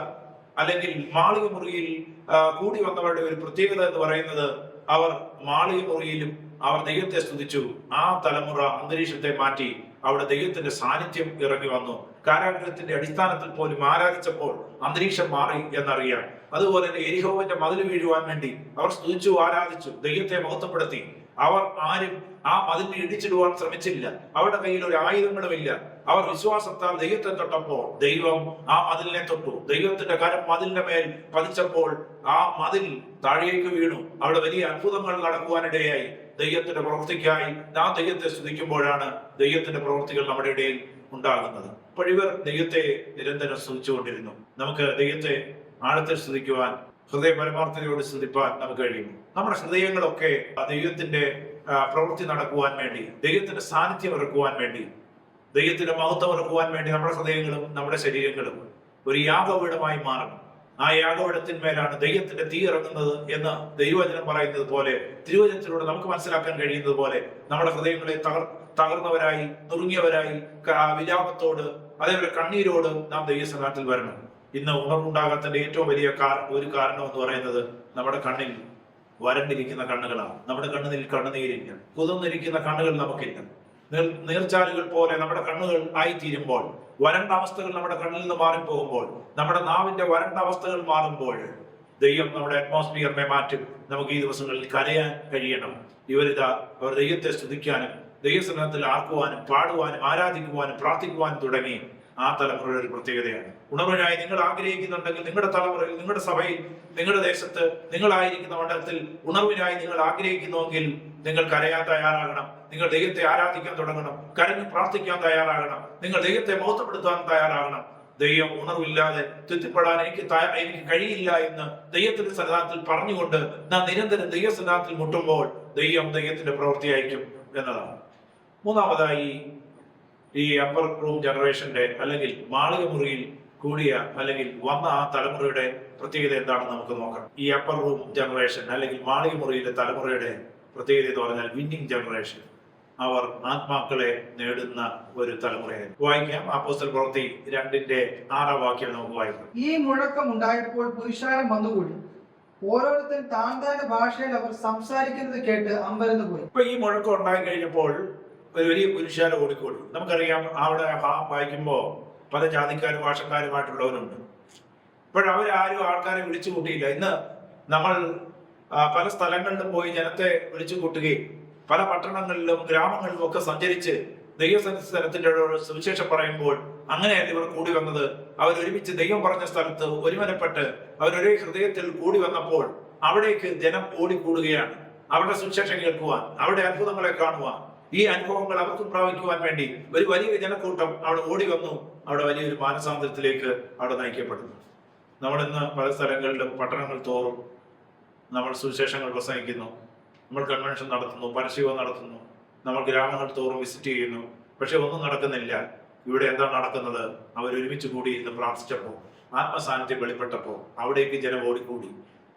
അല്ലെങ്കിൽ മാളിക മുറിയിൽ കൂടി വന്നവരുടെ ഒരു പ്രത്യേകത എന്ന് പറയുന്നത് അവർ മാളിക മുറിയിലും അവർ ദൈവത്തെ സ്തുതിച്ചു. ആ തലമുറ അന്തരീക്ഷത്തെ മാറ്റി അവിടെ ദൈവത്തിന്റെ സാന്നിധ്യം ഇറങ്ങി വന്നു. കാരാഗ്രഹത്തിന്റെ അടിസ്ഥാനത്തിൽ പോലും ആരാധിച്ചപ്പോൾ അന്തരീക്ഷം മാറി എന്നറിയാം. അതുപോലെ തന്നെ എരിഹോവിന്റെ മതിൽ വീഴുവാൻ വേണ്ടി അവർ സ്തുതിച്ചു ആരാധിച്ചു ദൈവത്തെ മഹത്വപ്പെടുത്തി. അവർ ആരും ആ മതിലിനെ ഇടിച്ചിടുവാൻ ശ്രമിച്ചില്ല. അവരുടെ കയ്യിൽ ഒരു ആയുധങ്ങളുമില്ല. അവർ വിശ്വാസത്താൽ ദൈവത്തെ തൊട്ടപ്പോൾ ദൈവം ആ മതിലിനെ തൊട്ടു. ദൈവത്തിന്റെ കരം മതിലിന്റെ മേൽ പതിച്ചപ്പോൾ ആ മതിൽ താഴേക്ക് വീണു. അവിടെ വലിയ അത്ഭുതങ്ങൾ നടക്കുവാനിടയായി. ദൈവത്തിന്റെ പ്രവൃത്തിക്കായി നാം ദൈവത്തെ സ്തുതിക്കുമ്പോഴാണ് ദൈവത്തിന്റെ പ്രവൃത്തികൾ നമ്മുടെ ഇടയിൽ ഉണ്ടാകുന്നത്. അപ്പോൾ ഇവർ ദൈവത്തെ നിരന്തരം സ്തുതിച്ചുകൊണ്ടിരുന്നു. നമുക്ക് ദൈവത്തെ ആഴത്തിൽ സ്തുതിക്കുവാൻ ഹൃദയ പരമാർത്ഥതയോട് ശ്രദ്ധിപ്പാൻ നമുക്ക് കഴിയും. നമ്മുടെ ഹൃദയങ്ങളൊക്കെ ദൈവത്തിന്റെ പ്രവൃത്തി നടക്കുവാൻ വേണ്ടി ദൈവത്തിന്റെ സാന്നിധ്യം ഇറക്കുവാൻ വേണ്ടി ദൈവത്തിന്റെ മഹത്വം ഇറക്കുവാൻ വേണ്ടി നമ്മുടെ ഹൃദയങ്ങളും നമ്മുടെ ശരീരങ്ങളും ഒരു യാഗപീഠമായി മാറണം. ആ യാഗപീഠത്തിന്മേലാണ് ദൈവത്തിന്റെ തീ ഇറങ്ങുന്നത് എന്ന് ദൈവവചനം പറയുന്നത് പോലെ തിരുവചനത്തിലൂടെ നമുക്ക് മനസ്സിലാക്കാൻ കഴിയുന്നത് പോലെ നമ്മുടെ ഹൃദയങ്ങളെ തകർ തകർന്നവരായി നുറുങ്ങിയവരായി വിലാപത്തോട് അതേപോലെ കണ്ണീരോട് നാം ദൈവസ്ഥാനത്തിൽ വരണം. ഇന്ന് ഉണർവുണ്ടാകാത്തതിന്റെ ഏറ്റവും വലിയ ഒരു കാരണം എന്ന് പറയുന്നത് നമ്മുടെ കണ്ണിൽ വരണ്ടിരിക്കുന്ന കണ്ണുകളാണ്. നമ്മുടെ കണ്ണുനിൽ കണ്ണുനീരില്ല. കുതിർന്നിരിക്കുന്ന കണ്ണുകൾ നമുക്കില്ല. നീർച്ചാലുകൾ പോലെ നമ്മുടെ കണ്ണുകൾ ആയിത്തീരുമ്പോൾ വരണ്ട അവസ്ഥകൾ നമ്മുടെ കണ്ണിൽ നിന്ന് മാറിപ്പോകുമ്പോൾ നമ്മുടെ നാവിന്റെ വരണ്ട അവസ്ഥകൾ മാറുമ്പോൾ ദൈവം നമ്മുടെ അറ്റ്മോസ്ഫിയറിനെ മാറ്റും. നമുക്ക് ഈ ദിവസങ്ങളിൽ കരയാൻ കഴിയണം. ഇവരിതാ അവർ ദൈവത്തെ സ്തുതിക്കാനും ദൈവസനത്തിൽ ആർക്കുവാനും പാടുവാനും ആരാധിക്കുവാനും പ്രാർത്ഥിക്കുവാനും തുടങ്ങി ആ തലമുറയുടെ ഒരു പ്രത്യേകതയാണ്. ഉണർവിനായി നിങ്ങൾ ആഗ്രഹിക്കുന്നുണ്ടെങ്കിൽ നിങ്ങളുടെ തലമുറയിൽ നിങ്ങളുടെ സഭയിൽ നിങ്ങളുടെ ദേശത്ത് നിങ്ങളായിരിക്കുന്ന മണ്ഡലത്തിൽ ഉണർവിനായി നിങ്ങൾ ആഗ്രഹിക്കുന്നുവെങ്കിൽ നിങ്ങൾ കരയാൻ തയ്യാറാകണം. നിങ്ങൾ ദൈവത്തെ ആരാധിക്കാൻ തുടങ്ങണം. കരഞ്ഞു പ്രാർത്ഥിക്കാൻ തയ്യാറാകണം. നിങ്ങൾ ദൈവത്തെ മഹത്വപ്പെടുത്താൻ തയ്യാറാകണം. ദൈവം ഉണർവില്ലാതെ തെറ്റിപ്പെടാൻ എനിക്ക് എനിക്ക് കഴിയില്ല എന്ന് ദൈവത്തിന്റെ സന്നാഹത്തിൽ പറഞ്ഞുകൊണ്ട് നാം നിരന്തരം ദൈവ സന്നാഹത്തിൽ മുട്ടുമ്പോൾ ദൈവം ദൈവത്തിന്റെ പ്രവൃത്തി അയക്കും എന്നതാണ്. മൂന്നാമതായി ഈ അപ്പർ റൂം ജനറേഷന്റെ അല്ലെങ്കിൽ മാളിക മുറിയിൽ കൂടിയ അല്ലെങ്കിൽ വന്ന ആ തലമുറയുടെ പ്രത്യേകത എന്താണെന്ന് നമുക്ക് നോക്കാം. ഈ അപ്പർ റൂം ജനറേഷൻ അല്ലെങ്കിൽ മാളിക മുറിയിലെ തലമുറയുടെ പ്രത്യേകത എന്ന് പറഞ്ഞാൽ വിന്നിങ് ജനറേഷൻ അവർ ആത്മാക്കളെ നേടുന്ന ഒരു തലമുറയാണ്. വായിക്കാം. അപ്പോസ്റ്റൽ പ്രവൃത്തി രണ്ടിന്റെ ആറാം വാക്യം നമുക്ക് വായിക്കാം. ഈ മുഴക്കം ഉണ്ടായപ്പോൾ പുരുഷാരം വന്നുകൂടി. ഓരോരുത്തരും താൻ താന്റെ ഭാഷയിൽ അവർ സംസാരിക്കുന്നത് കേട്ട് അമ്പരന്ന് പോയി. ഇപ്പൊ ഈ മുഴക്കം ഉണ്ടായി കഴിഞ്ഞപ്പോൾ ഒരു വലിയ പുരുഷാരം ഓടിക്കൂടി. നമുക്കറിയാം അവിടെ ആ വായിക്കുമ്പോ പല ജാതിക്കാരും ഭാഷക്കാരുമായിട്ടുള്ളവരുണ്ട് ഇപ്പോഴവരാരും ആൾക്കാരെ വിളിച്ചു കൂട്ടിയില്ല ഇന്ന് നമ്മൾ പല സ്ഥലങ്ങളിലും പോയി ജനത്തെ വിളിച്ചു കൂട്ടുകയും പല പട്ടണങ്ങളിലും ഗ്രാമങ്ങളിലും ഒക്കെ സഞ്ചരിച്ച് ദൈവസ്ഥലത്തിന്റെ സുവിശേഷം പറയുമ്പോൾ അങ്ങനെയല്ല ഇവർ കൂടി വന്നത്. അവർ ഒരുമിച്ച് ദൈവം പറഞ്ഞ സ്ഥലത്ത് ഒരുമനപ്പെട്ട് അവരൊരേ ഹൃദയത്തിൽ കൂടി വന്നപ്പോൾ അവിടേക്ക് ജനം ഓടിക്കൂടുകയാണ്. അവരുടെ സുവിശേഷം കേൾക്കുവാൻ അവരുടെ അത്ഭുതങ്ങളെ കാണുവാൻ. ഈ അനുഭവങ്ങൾ അവർക്കും പ്രാപിക്കുവാൻ വേണ്ടി ഒരു വലിയ ജനക്കൂട്ടം അവിടെ ഓടി വന്നു. അവിടെ വലിയൊരു മാനസാന്തരത്തിലേക്ക് അവിടെ നയിക്കപ്പെടുന്നു. നമ്മൾ ഇന്ന് പല സ്ഥലങ്ങളിലും പട്ടണങ്ങൾ തോറും നമ്മൾ സുവിശേഷങ്ങൾ പ്രസംഗിക്കുന്നു. നമ്മൾ കൺവെൻഷൻ നടത്തുന്നു പരസ്യവും നടത്തുന്നു. നമ്മൾ ഗ്രാമങ്ങൾ തോറും വിസിറ്റ് ചെയ്യുന്നു. പക്ഷെ ഒന്നും നടക്കുന്നില്ല. ഇവിടെ എന്താണ് നടക്കുന്നത്? അവർ ഒരുമിച്ച് കൂടി ഇന്ന് പ്രാർത്ഥിച്ചപ്പോൾ ആത്മസാന്നിധ്യം വെളിപ്പെട്ടപ്പോൾ അവിടേക്ക് ജനം ഓടിക്കൂടി.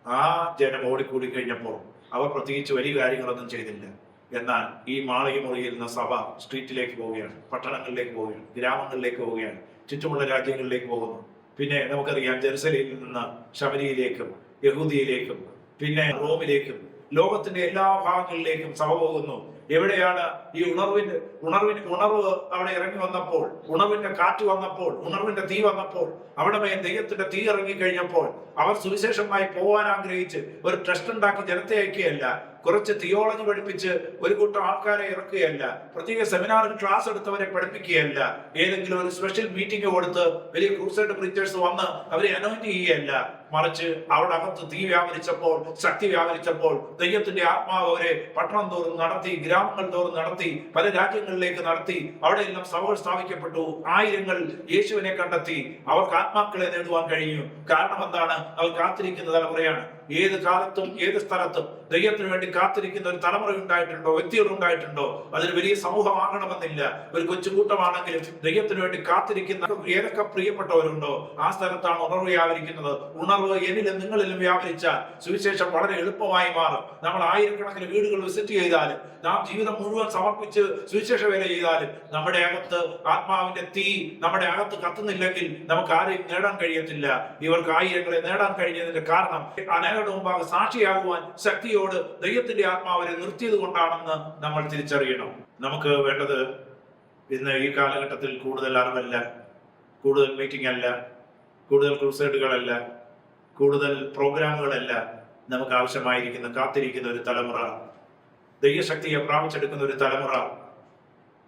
ആ ജനം ഓടിക്കൂടി കഴിഞ്ഞപ്പോൾ അവർ പ്രത്യേകിച്ച് വലിയ കാര്യങ്ങളൊന്നും ചെയ്തില്ല. എന്നാൽ ഈ മാളിക മുറിയിൽ നിന്ന് സഭ സ്ട്രീറ്റിലേക്ക് പോവുകയാണ് പട്ടണങ്ങളിലേക്ക് പോവുകയാണ് ഗ്രാമങ്ങളിലേക്ക് പോവുകയാണ് ചുറ്റുമുള്ള രാജ്യങ്ങളിലേക്ക് പോകുന്നു. പിന്നെ നമുക്കറിയാം ജെറുസലേമിൽ നിന്ന് ശബരിയിലേക്കും യഹൂദിയിലേക്കും പിന്നെ റോമിലേക്കും ലോകത്തിന്റെ എല്ലാ ഭാഗങ്ങളിലേക്കും സഭ പോകുന്നു. എവിടെയാണ് ഈ ഉണർവിന്റെ ഉണർവിന് ഉണർവ് അവിടെ ഇറങ്ങി വന്നപ്പോൾ ഉണർവിന്റെ കാറ്റ് വന്നപ്പോൾ ഉണർവിന്റെ തീ വന്നപ്പോൾ അവിടെ ദൈവത്തിന്റെ തീ ഇറങ്ങി കഴിഞ്ഞപ്പോൾ അവർ സുവിശേഷമായി പോകാൻ ആഗ്രഹിച്ച് ഒരു ട്രസ്റ്റ് ഉണ്ടാക്കി ജനത്തെ അയക്കുകയല്ല കുറച്ച് തിയോളജി പഠിപ്പിച്ച് ഒരു കൂട്ടം ആൾക്കാരെ ഇറക്കുകയല്ല. പ്രത്യേക സെമിനാറിൽ ക്ലാസ് എടുത്തവരെ പഠിപ്പിക്കുകയല്ല. ഏതെങ്കിലും ഒരു സ്പെഷ്യൽ മീറ്റിംഗ് കൊടുത്ത് വലിയ ക്രൂസൈഡ് പ്രീച്ചേഴ്സ് വന്ന് അവരെ അനോയിന്റ് ചെയ്യുകയല്ല. മറിച്ച് അവരുടെ അകത്ത് തീ വ്യാപരിച്ചപ്പോൾ ശക്തി വ്യാപരിച്ചപ്പോൾ ദൈവത്തിന്റെ ആത്മാവ് അവരെ പട്ടണം തോറും നടത്തി ഗ്രാമങ്ങൾ തോറും നടത്തി പല രാജ്യങ്ങളിലേക്ക് നടത്തി അവിടെ എല്ലാം സഭകൾ സ്ഥാപിക്കപ്പെട്ടു. ആയിരങ്ങൾ യേശുവിനെ കണ്ടെത്തി. അവർക്ക് ആത്മാക്കളെ നേടുവാൻ കഴിഞ്ഞു കാരണം എന്താണ്? അവർ കാത്തിരിക്കുന്ന തലമുറയാണ്. ഏത് കാലത്തും ഏത് സ്ഥലത്തും ദൈവത്തിന് വേണ്ടി കാത്തിരിക്കുന്ന ഒരു തലമുറ ഉണ്ടായിട്ടുണ്ടോ വ്യക്തികൾ ഉണ്ടായിട്ടുണ്ടോ? അതൊരു വലിയ സമൂഹമാകണമെന്നില്ല. ഒരു കൊച്ചുകൂട്ടമാണെങ്കിലും ദൈവത്തിന് വേണ്ടി കാത്തിരിക്കുന്ന ഏതൊക്കെ പ്രിയപ്പെട്ടവരുണ്ടോ ആ സ്ഥലത്താണ് ഉണർവ് വ്യാപരിക്കുന്നത്. ഉണർവ് എന്നിലും നിങ്ങളിലും വ്യാപരിച്ചാൽ സുവിശേഷം വളരെ എളുപ്പമായി മാറും. നമ്മൾ ആയിരക്കണക്കിന് വീടുകൾ വിസിറ്റ് ചെയ്താലും നാം ജീവിതം മുഴുവൻ സമർപ്പിച്ച് സുവിശേഷ വേല ചെയ്താലും നമ്മുടെ അകത്ത് ആത്മാവിന്റെ തീ നമ്മുടെ അകത്ത് കത്തുന്നില്ലെങ്കിൽ നമുക്ക് ആരെയും നേടാൻ കഴിയത്തില്ല. ഇവർക്ക് ആയിരങ്ങളെ നേടാൻ കഴിഞ്ഞതിന്റെ കാരണം അനേകരുടെ മുമ്പാകെ സാക്ഷിയാകുവാൻ ശക്തിയോട് ദൈവത്തിന്റെ ആത്മാവിനെ നിർത്തിയത് കൊണ്ടാണെന്ന് നമ്മൾ തിരിച്ചറിയണം. നമുക്ക് വേണ്ടത് ഇന്ന് ഈ കാലഘട്ടത്തിൽ കൂടുതൽ അറിവല്ല കൂടുതൽ മീറ്റിംഗ് അല്ല കൂടുതൽ ക്രൂസൈഡുകളല്ല കൂടുതൽ പ്രോഗ്രാമുകളല്ല നമുക്ക് ആവശ്യമായിരിക്കുന്ന കാത്തിരിക്കുന്ന ഒരു തലമുറ. ദൈവശക്തിയെ പ്രാപിച്ചെടുക്കുന്ന ഒരു തലമുറ.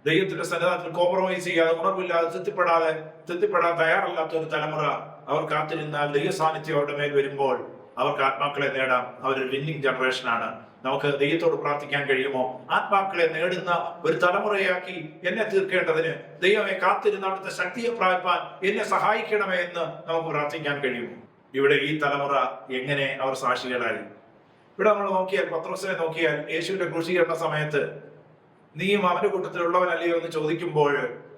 ദൈവത്തിന്റെ സന്നിധാനത്തിൽ കോംപ്രമൈസ് ചെയ്യാതെ ഉണർവില്ലാതെ തൃപ്തിപ്പെടാതെ തൃപ്തിപ്പെടാൻ തയ്യാറല്ലാത്ത ഒരു തലമുറ. അവർ കാത്തിരുന്നാൽ ദൈവ സാന്നിധ്യം അവരുടെ മേൽ വരുമ്പോൾ അവർക്ക് ആത്മാക്കളെ നേടാം. അവരൊരു വിന്നിംഗ് ജനറേഷനാണ് നമുക്ക് ദൈവത്തോട് പ്രാർത്ഥിക്കാൻ കഴിയുമോ? ആത്മാക്കളെ നേടുന്ന ഒരു തലമുറയാക്കി എന്നെ തീർക്കേണ്ടതിന് ദൈവമേ കാത്തിരുന്ന അവിടുത്തെ ശക്തിയെ പ്രാപിപ്പാൻ എന്നെ സഹായിക്കണമേ എന്ന് നമുക്ക് പ്രാർത്ഥിക്കാൻ കഴിയുമോ? ഇവിടെ ഈ തലമുറ എങ്ങനെ അവർ സാക്ഷികളായി? ഇവിടെ നമ്മൾ നോക്കിയാൽ പത്രോസിനെ നോക്കിയാൽ യേശുവിന്റെ ക്രൂശീകരണ സമയത്ത് നീയും അവന്റെ കൂട്ടത്തിലുള്ളവനല്ലയോ എന്ന് ചോദിക്കുമ്പോൾ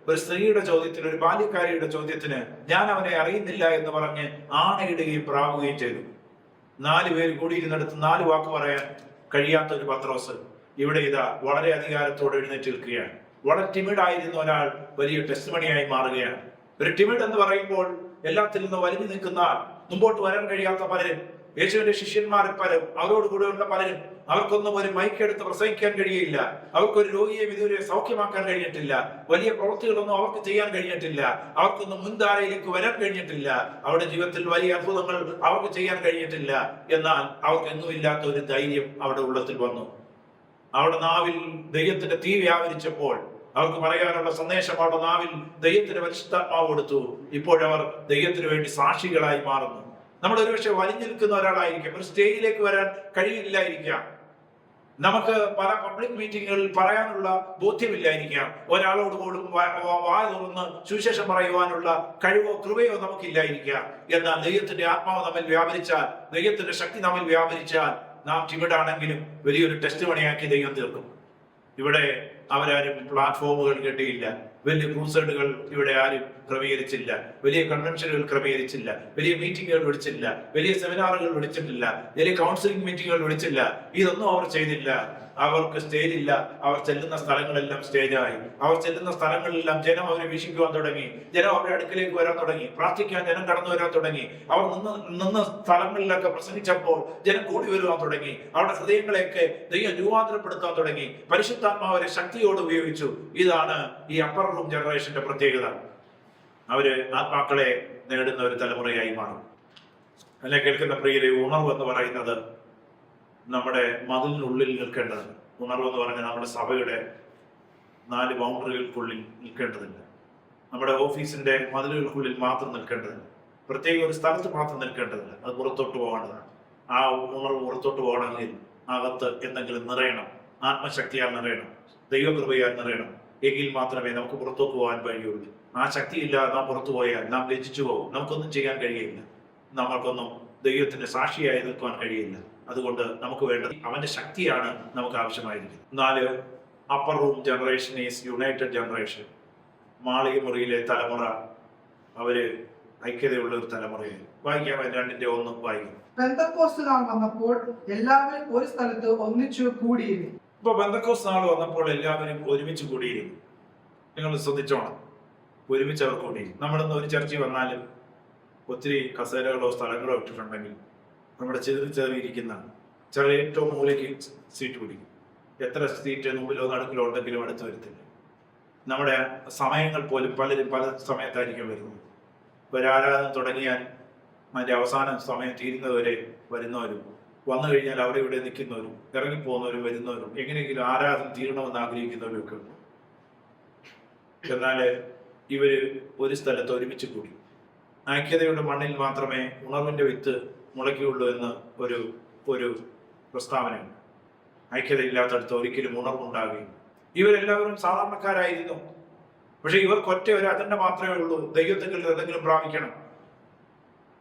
ഒരു സ്ത്രീയുടെ ചോദ്യത്തിന് ഒരു ബാല്യക്കാരിയുടെ ചോദ്യത്തിന് ഞാൻ അവനെ അറിയുന്നില്ല എന്ന് പറഞ്ഞ് ആണയിടുകയും പ്രാവുകയും ചെയ്തു. നാല് പേര് കൂടിയിരുന്നിടത്ത് നാല് വാക്ക് പറയാൻ കഴിയാത്ത ഒരു പത്രോസ് ഇവിടെ ഇതാ വളരെ അധികാരത്തോടെ എഴുന്നേറ്റ് നിൽക്കുകയാണ്. വളരെ ടിമിഡ് ആയിരുന്ന ഒരാൾ വലിയ ടെസ്റ്റ് മണിയായി മാറുകയാണ്. ഒരു ടിമിഡ് എന്ന് പറയുമ്പോൾ എല്ലാത്തിൽ നിന്ന് വലിഞ്ഞു നിൽക്കുന്ന മുമ്പോട്ട് വരാൻ കഴിയാത്ത പലരും യേശുവിന്റെ ശിഷ്യന്മാരിൽ പലരും അവരോട് കൂടെയുള്ള പലരും അവർക്കൊന്നും ഒരു മൈക്കെടുത്ത് പ്രസംഗിക്കാൻ കഴിയില്ല. അവർക്കൊരു രോഗിയെ ഇതുവരെ സൗഖ്യമാക്കാൻ കഴിഞ്ഞിട്ടില്ല. വലിയ പ്രവൃത്തികളൊന്നും അവർക്ക് ചെയ്യാൻ കഴിഞ്ഞിട്ടില്ല. അവർക്കൊന്നും മുൻധാരയിലേക്ക് വരാൻ കഴിഞ്ഞിട്ടില്ല. അവരുടെ ജീവിതത്തിൽ വലിയ അത്ഭുതങ്ങൾ അവർക്ക് ചെയ്യാൻ കഴിഞ്ഞിട്ടില്ല. എന്നാൽ അവർക്ക് ഒരു ധൈര്യം അവരുടെ ഉള്ളത്തിൽ വന്നു. അവിടെ നാവിൽ ദൈവത്തിന്റെ തീ വ്യാപരിച്ചപ്പോൾ അവർക്ക് പറയാനുള്ള സന്ദേശം അവരുടെ നാവിൽ ദൈവത്തിന് പരിശുദ്ധാത്മാവ് കൊടുത്തു. ഇപ്പോഴവർ ദൈവത്തിന് വേണ്ടി സാക്ഷികളായി മാറുന്നു. നമ്മൾ ഒരുപക്ഷെ വലിഞ്ഞു നിൽക്കുന്ന ഒരാളായിരിക്കാം. ഒരു സ്റ്റേജിലേക്ക് വരാൻ കഴിയില്ലായിരിക്കാം. നമുക്ക് പല പബ്ലിക് മീറ്റിങ്ങുകളിൽ പറയാനുള്ള ബോധ്യമില്ലായിരിക്കാം. ഒരാളോട് പോലും വാ- വാ- വാ തുറന്ന് സുവിശേഷം പറയുവാനുള്ള കഴിവോ കൃപയോ നമുക്കില്ലായിരിക്കാം. എന്നാൽ ദൈവത്തിന്റെ ആത്മാവ് നമ്മിൽ വ്യാപരിച്ചാൽ ദൈവത്തിന്റെ ശക്തി നമ്മിൽ വ്യാപരിച്ചാൽ നാം ചിമിടാണെങ്കിലും വലിയൊരു ടെസ്റ്റ് പണിയാക്കി ദൈവം തീർക്കും. ഇവിടെ അവരാരും പ്ലാറ്റ്ഫോമുകൾ കെട്ടിയില്ല. വലിയ ക്രൂസൈഡുകൾ ഇവിടെ ആരും ക്രമീകരിച്ചില്ല. വലിയ കൺവെൻഷനുകൾ ക്രമീകരിച്ചില്ല. വലിയ മീറ്റിങ്ങുകൾ വിളിച്ചില്ല. വലിയ സെമിനാറുകൾ വിളിച്ചിട്ടില്ല. വലിയ കൗൺസിലിംഗ് മീറ്റിങ്ങുകൾ വിളിച്ചില്ല. ഇതൊന്നും അവർ ചെയ്തില്ല അവർക്ക് സ്റ്റേജ് ഇല്ല. അവർ ചെല്ലുന്ന സ്ഥലങ്ങളെല്ലാം സ്റ്റേജായി അവർ ചെല്ലുന്ന സ്ഥലങ്ങളിലെല്ലാം ജനം അവരെ വീക്ഷിക്കുവാൻ തുടങ്ങി. ജനം അവരുടെ അടുക്കിലേക്ക് വരാൻ തുടങ്ങി. പ്രാർത്ഥിക്കാൻ ജനം കടന്നു വരാൻ തുടങ്ങി. അവർ നിന്ന് നിന്ന സ്ഥലങ്ങളിലൊക്കെ പ്രസംഗിച്ചപ്പോൾ ജനം കൂടി വരുവാൻ തുടങ്ങി. അവരുടെ ഹൃദയങ്ങളെയൊക്കെ ദൈവം രൂപാന്തരപ്പെടുത്താൻ തുടങ്ങി. പരിശുദ്ധാത്മാവരെ ശക്തിയോട് ഉപയോഗിച്ചു. ഇതാണ് ഈ അപ്പർ റൂം ജനറേഷന്റെ പ്രത്യേകത. അവർ ആത്മാക്കളെ നേടുന്ന ഒരു തലമുറയായി മാറും. അല്ലെ കേൾക്കുന്ന പ്രിയരെ ഉണർവ് എന്ന് പറയുന്നത് നമ്മുടെ മതിലിനുള്ളിൽ നിൽക്കേണ്ടത് ഉണർവ് എന്ന് പറഞ്ഞാൽ നമ്മുടെ സഭയുടെ നാല് ബൗണ്ടറികൾക്കുള്ളിൽ നിൽക്കേണ്ടതില്ല നമ്മുടെ ഓഫീസിന്റെ മതിലുകൾക്കുള്ളിൽ മാത്രം നിൽക്കേണ്ടതില്ല പ്രത്യേക ഒരു സ്ഥലത്ത് മാത്രം നിൽക്കേണ്ടതില്ല അത് പുറത്തോട്ട് പോകേണ്ടതാണ്. ആ ഉണർവ് പുറത്തോട്ട് പോകണമെങ്കിൽ അകത്ത് എന്തെങ്കിലും നിറയണം. ആത്മശക്തിയാൽ നിറയണം. ദൈവകൃപയാൽ നിറയണം. എങ്കിൽ മാത്രമേ നമുക്ക് പുറത്തോട്ട് പോകാൻ കഴിയുള്ളൂ. ആ ശക്തിയില്ലാതെ നാം പുറത്തു പോയാൽ നാം ലജിച്ചു പോകും. നമുക്കൊന്നും ചെയ്യാൻ കഴിയില്ല. നമ്മൾക്കൊന്നും ദൈവത്തിന്റെ സാക്ഷിയായി നിൽക്കുവാൻ കഴിയില്ല. അതുകൊണ്ട് നമുക്ക് വേണ്ടത് അവന്റെ ശക്തിയാണ് നമുക്ക് ആവശ്യമായിരിക്കുന്നത് നാല് upper room generation is united generation മാളിക മുറിയിലെ തലമുറ അവർ ഐക്യതയുള്ള ഒരു തലമുറയിൽ വായിക്കാം അതിന് രണ്ടിന്റെ ഒന്ന് വായിക്കും. നാൾ വന്നപ്പോൾ എല്ലാവരും ഒരു സ്ഥലത്ത് ഒന്നിച്ചു കൂടിയിരുന്നു. ഇപ്പൊ ബന്ധക്കോസ് നാൾ വന്നപ്പോൾ എല്ലാവരും ഒരുമിച്ച് കൂടിയിരുന്നു. നിങ്ങൾ ശ്രദ്ധിച്ചോണം. ഒരുമിച്ച് അവർ കൂടിയിരുന്നു. നമ്മളിന്ന് ഒരു ചർച്ചയിൽ വന്നാലും ഒത്തിരി കസേരകളോ സ്ഥലങ്ങളോ ഇട്ടിട്ടുണ്ടെങ്കിൽ നമ്മുടെ ചെറിയ ചെറിയിരിക്കുന്ന ഏറ്റവും മൂലയ്ക്ക് സീറ്റ് പിടിക്കും. എത്ര സീറ്റ് നൂലോ നടുക്കിലോ ഉണ്ടെങ്കിലും അടുത്ത് വരത്തില്ല. നമ്മുടെ സമയങ്ങൾ പോലും പലരും പല സമയത്തായിരിക്കും വരുന്നത്. ഒരു തുടങ്ങിയാൽ അതിന്റെ അവസാന സമയം തീരുന്നവരെ വരുന്നവരും വന്നു കഴിഞ്ഞാൽ അവിടെ ഇവിടെ നിൽക്കുന്നവരും ഇറങ്ങിപ്പോകുന്നവരും വരുന്നവരും എങ്ങനെയെങ്കിലും ആരാധന തീരണമെന്ന് ആഗ്രഹിക്കുന്നവരും ഒക്കെ ഉണ്ട്. എന്നാൽ ഇവർ ഒരു സ്ഥലത്ത് ഒരുമിച്ച് കൂടി. ഐക്യതയുടെ മണ്ണിൽ മാത്രമേ ഉണർവിന്റെ വിത്ത് മുളയ്ക്കുകയുള്ളൂ എന്ന് ഒരു ഒരു പ്രസ്താവനയുണ്ട്. ഐക്യതയില്ലാത്തടത്ത് ഒരിക്കലും ഉണർവുണ്ടാകുകയും ഇവരെല്ലാവരും സാധാരണക്കാരായിരുന്നു. പക്ഷെ ഇവർക്ക് ഒറ്റ ഒരു അജണ്ട മാത്രമേ ഉള്ളൂ. ദൈവത്തിൽ എന്തെങ്കിലും പ്രാപിക്കണം.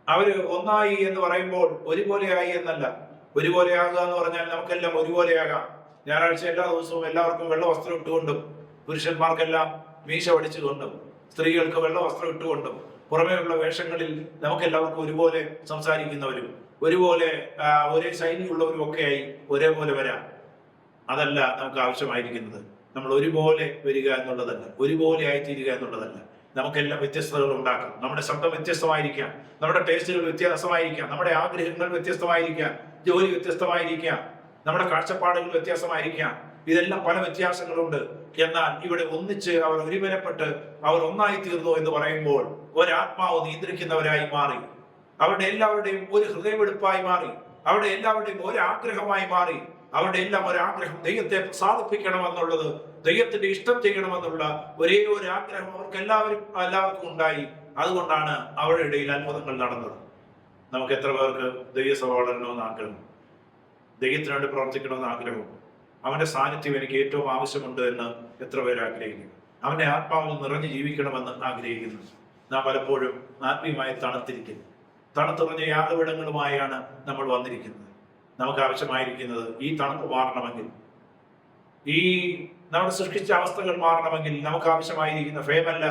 അവർ ഒന്നായി എന്ന് പറയുമ്പോൾ ഒരുപോലെയായി എന്നല്ല. ഒരുപോലെയാകുക എന്ന് പറഞ്ഞാൽ നമുക്കെല്ലാം ഒരുപോലെയാകാം. ഞായറാഴ്ച എല്ലാ ദിവസവും എല്ലാവർക്കും വെള്ള വസ്ത്രം ഇട്ടുകൊണ്ടും പുരുഷന്മാർക്കെല്ലാം മീശ പഠിച്ചുകൊണ്ടും സ്ത്രീകൾക്ക് വെള്ള വസ്ത്രം ഇട്ടുകൊണ്ടും പുറമേയുള്ള വേഷങ്ങളിൽ നമുക്കെല്ലാവർക്കും ഒരുപോലെ സംസാരിക്കുന്നവരും ഒരുപോലെ ഒരേ ശൈലിയുള്ളവരും ഒക്കെയായി ഒരേപോലെ വരാം അതല്ല നമുക്ക് ആവശ്യമായിരിക്കുന്നത്. നമ്മൾ ഒരുപോലെ വരിക എന്നുള്ളതല്ല ഒരുപോലെ ആയിത്തീരുക എന്നുള്ളതല്ല. നമുക്കെല്ലാം വ്യത്യസ്തതകൾ ഉണ്ടാക്കാം. നമ്മുടെ ശബ്ദം വ്യത്യസ്തമായിരിക്കാം. നമ്മുടെ ടേസ്റ്റുകൾ വ്യത്യാസമായിരിക്കാം. നമ്മുടെ ആഗ്രഹങ്ങൾ വ്യത്യസ്തമായിരിക്കാം. ജോലി വ്യത്യസ്തമായിരിക്കാം. നമ്മുടെ കാഴ്ചപ്പാടുകൾ വ്യത്യാസമായിരിക്കാം. ഇതെല്ലാം പല വ്യത്യാസങ്ങളുണ്ട്. എന്നാൽ ഇവിടെ ഒന്നിച്ച് അവർ ഒരുമനപ്പെട്ട് അവർ ഒന്നായി തീർന്നു എന്ന് പറയുമ്പോൾ ഒരാത്മാവ് നിയന്ത്രിക്കുന്നവരായി മാറി. അവരുടെ എല്ലാവരുടെയും ഒരു ഹൃദയമെടുപ്പായി മാറി. അവരുടെ എല്ലാവരുടെയും ഒരാഗ്രഹമായി മാറി. അവരുടെ എല്ലാം ഒരാഗ്രഹം ദൈവത്തെ പ്രസാദിപ്പിക്കണമെന്നുള്ളത് ദൈവത്തിന്റെ ഇഷ്ടം ചെയ്യണമെന്നുള്ള ഒരേ ഒരു ആഗ്രഹം അവർക്ക് എല്ലാവരും എല്ലാവർക്കും ഉണ്ടായി. അതുകൊണ്ടാണ് അവരുടെ ഇടയിൽ അത്ഭുതങ്ങൾ നടന്നത്. നമുക്ക് എത്ര പേർക്ക് ദൈവസഭ വളരണമെന്ന് ആഗ്രഹം? ദൈവത്തിന് വേണ്ടി പ്രവർത്തിക്കണമെന്ന് ആഗ്രഹം? അവന്റെ സാന്നിധ്യം എനിക്ക് ഏറ്റവും ആവശ്യമുണ്ട് എന്ന് എത്ര പേര് ആഗ്രഹിക്കുന്നു? അവന്റെ ആത്മാവിൽ നിറഞ്ഞു ജീവിക്കണമെന്ന് ആഗ്രഹിക്കുന്നു. നാം പലപ്പോഴും ആത്മീയമായി തണുത്തിരിക്കുന്നു. തണുത്തുറഞ്ഞ യാതൊരിടങ്ങളുമായാണ് നമ്മൾ വന്നിരിക്കുന്നത്. നമുക്ക് ആവശ്യമായിരിക്കുന്നത് ഈ തണുപ്പ് മാറണമെങ്കിൽ ഈ നമ്മൾ സൃഷ്ടിച്ച അവസ്ഥകൾ മാറണമെങ്കിൽ നമുക്ക് ആവശ്യമായിരിക്കുന്ന ഫേമല്ല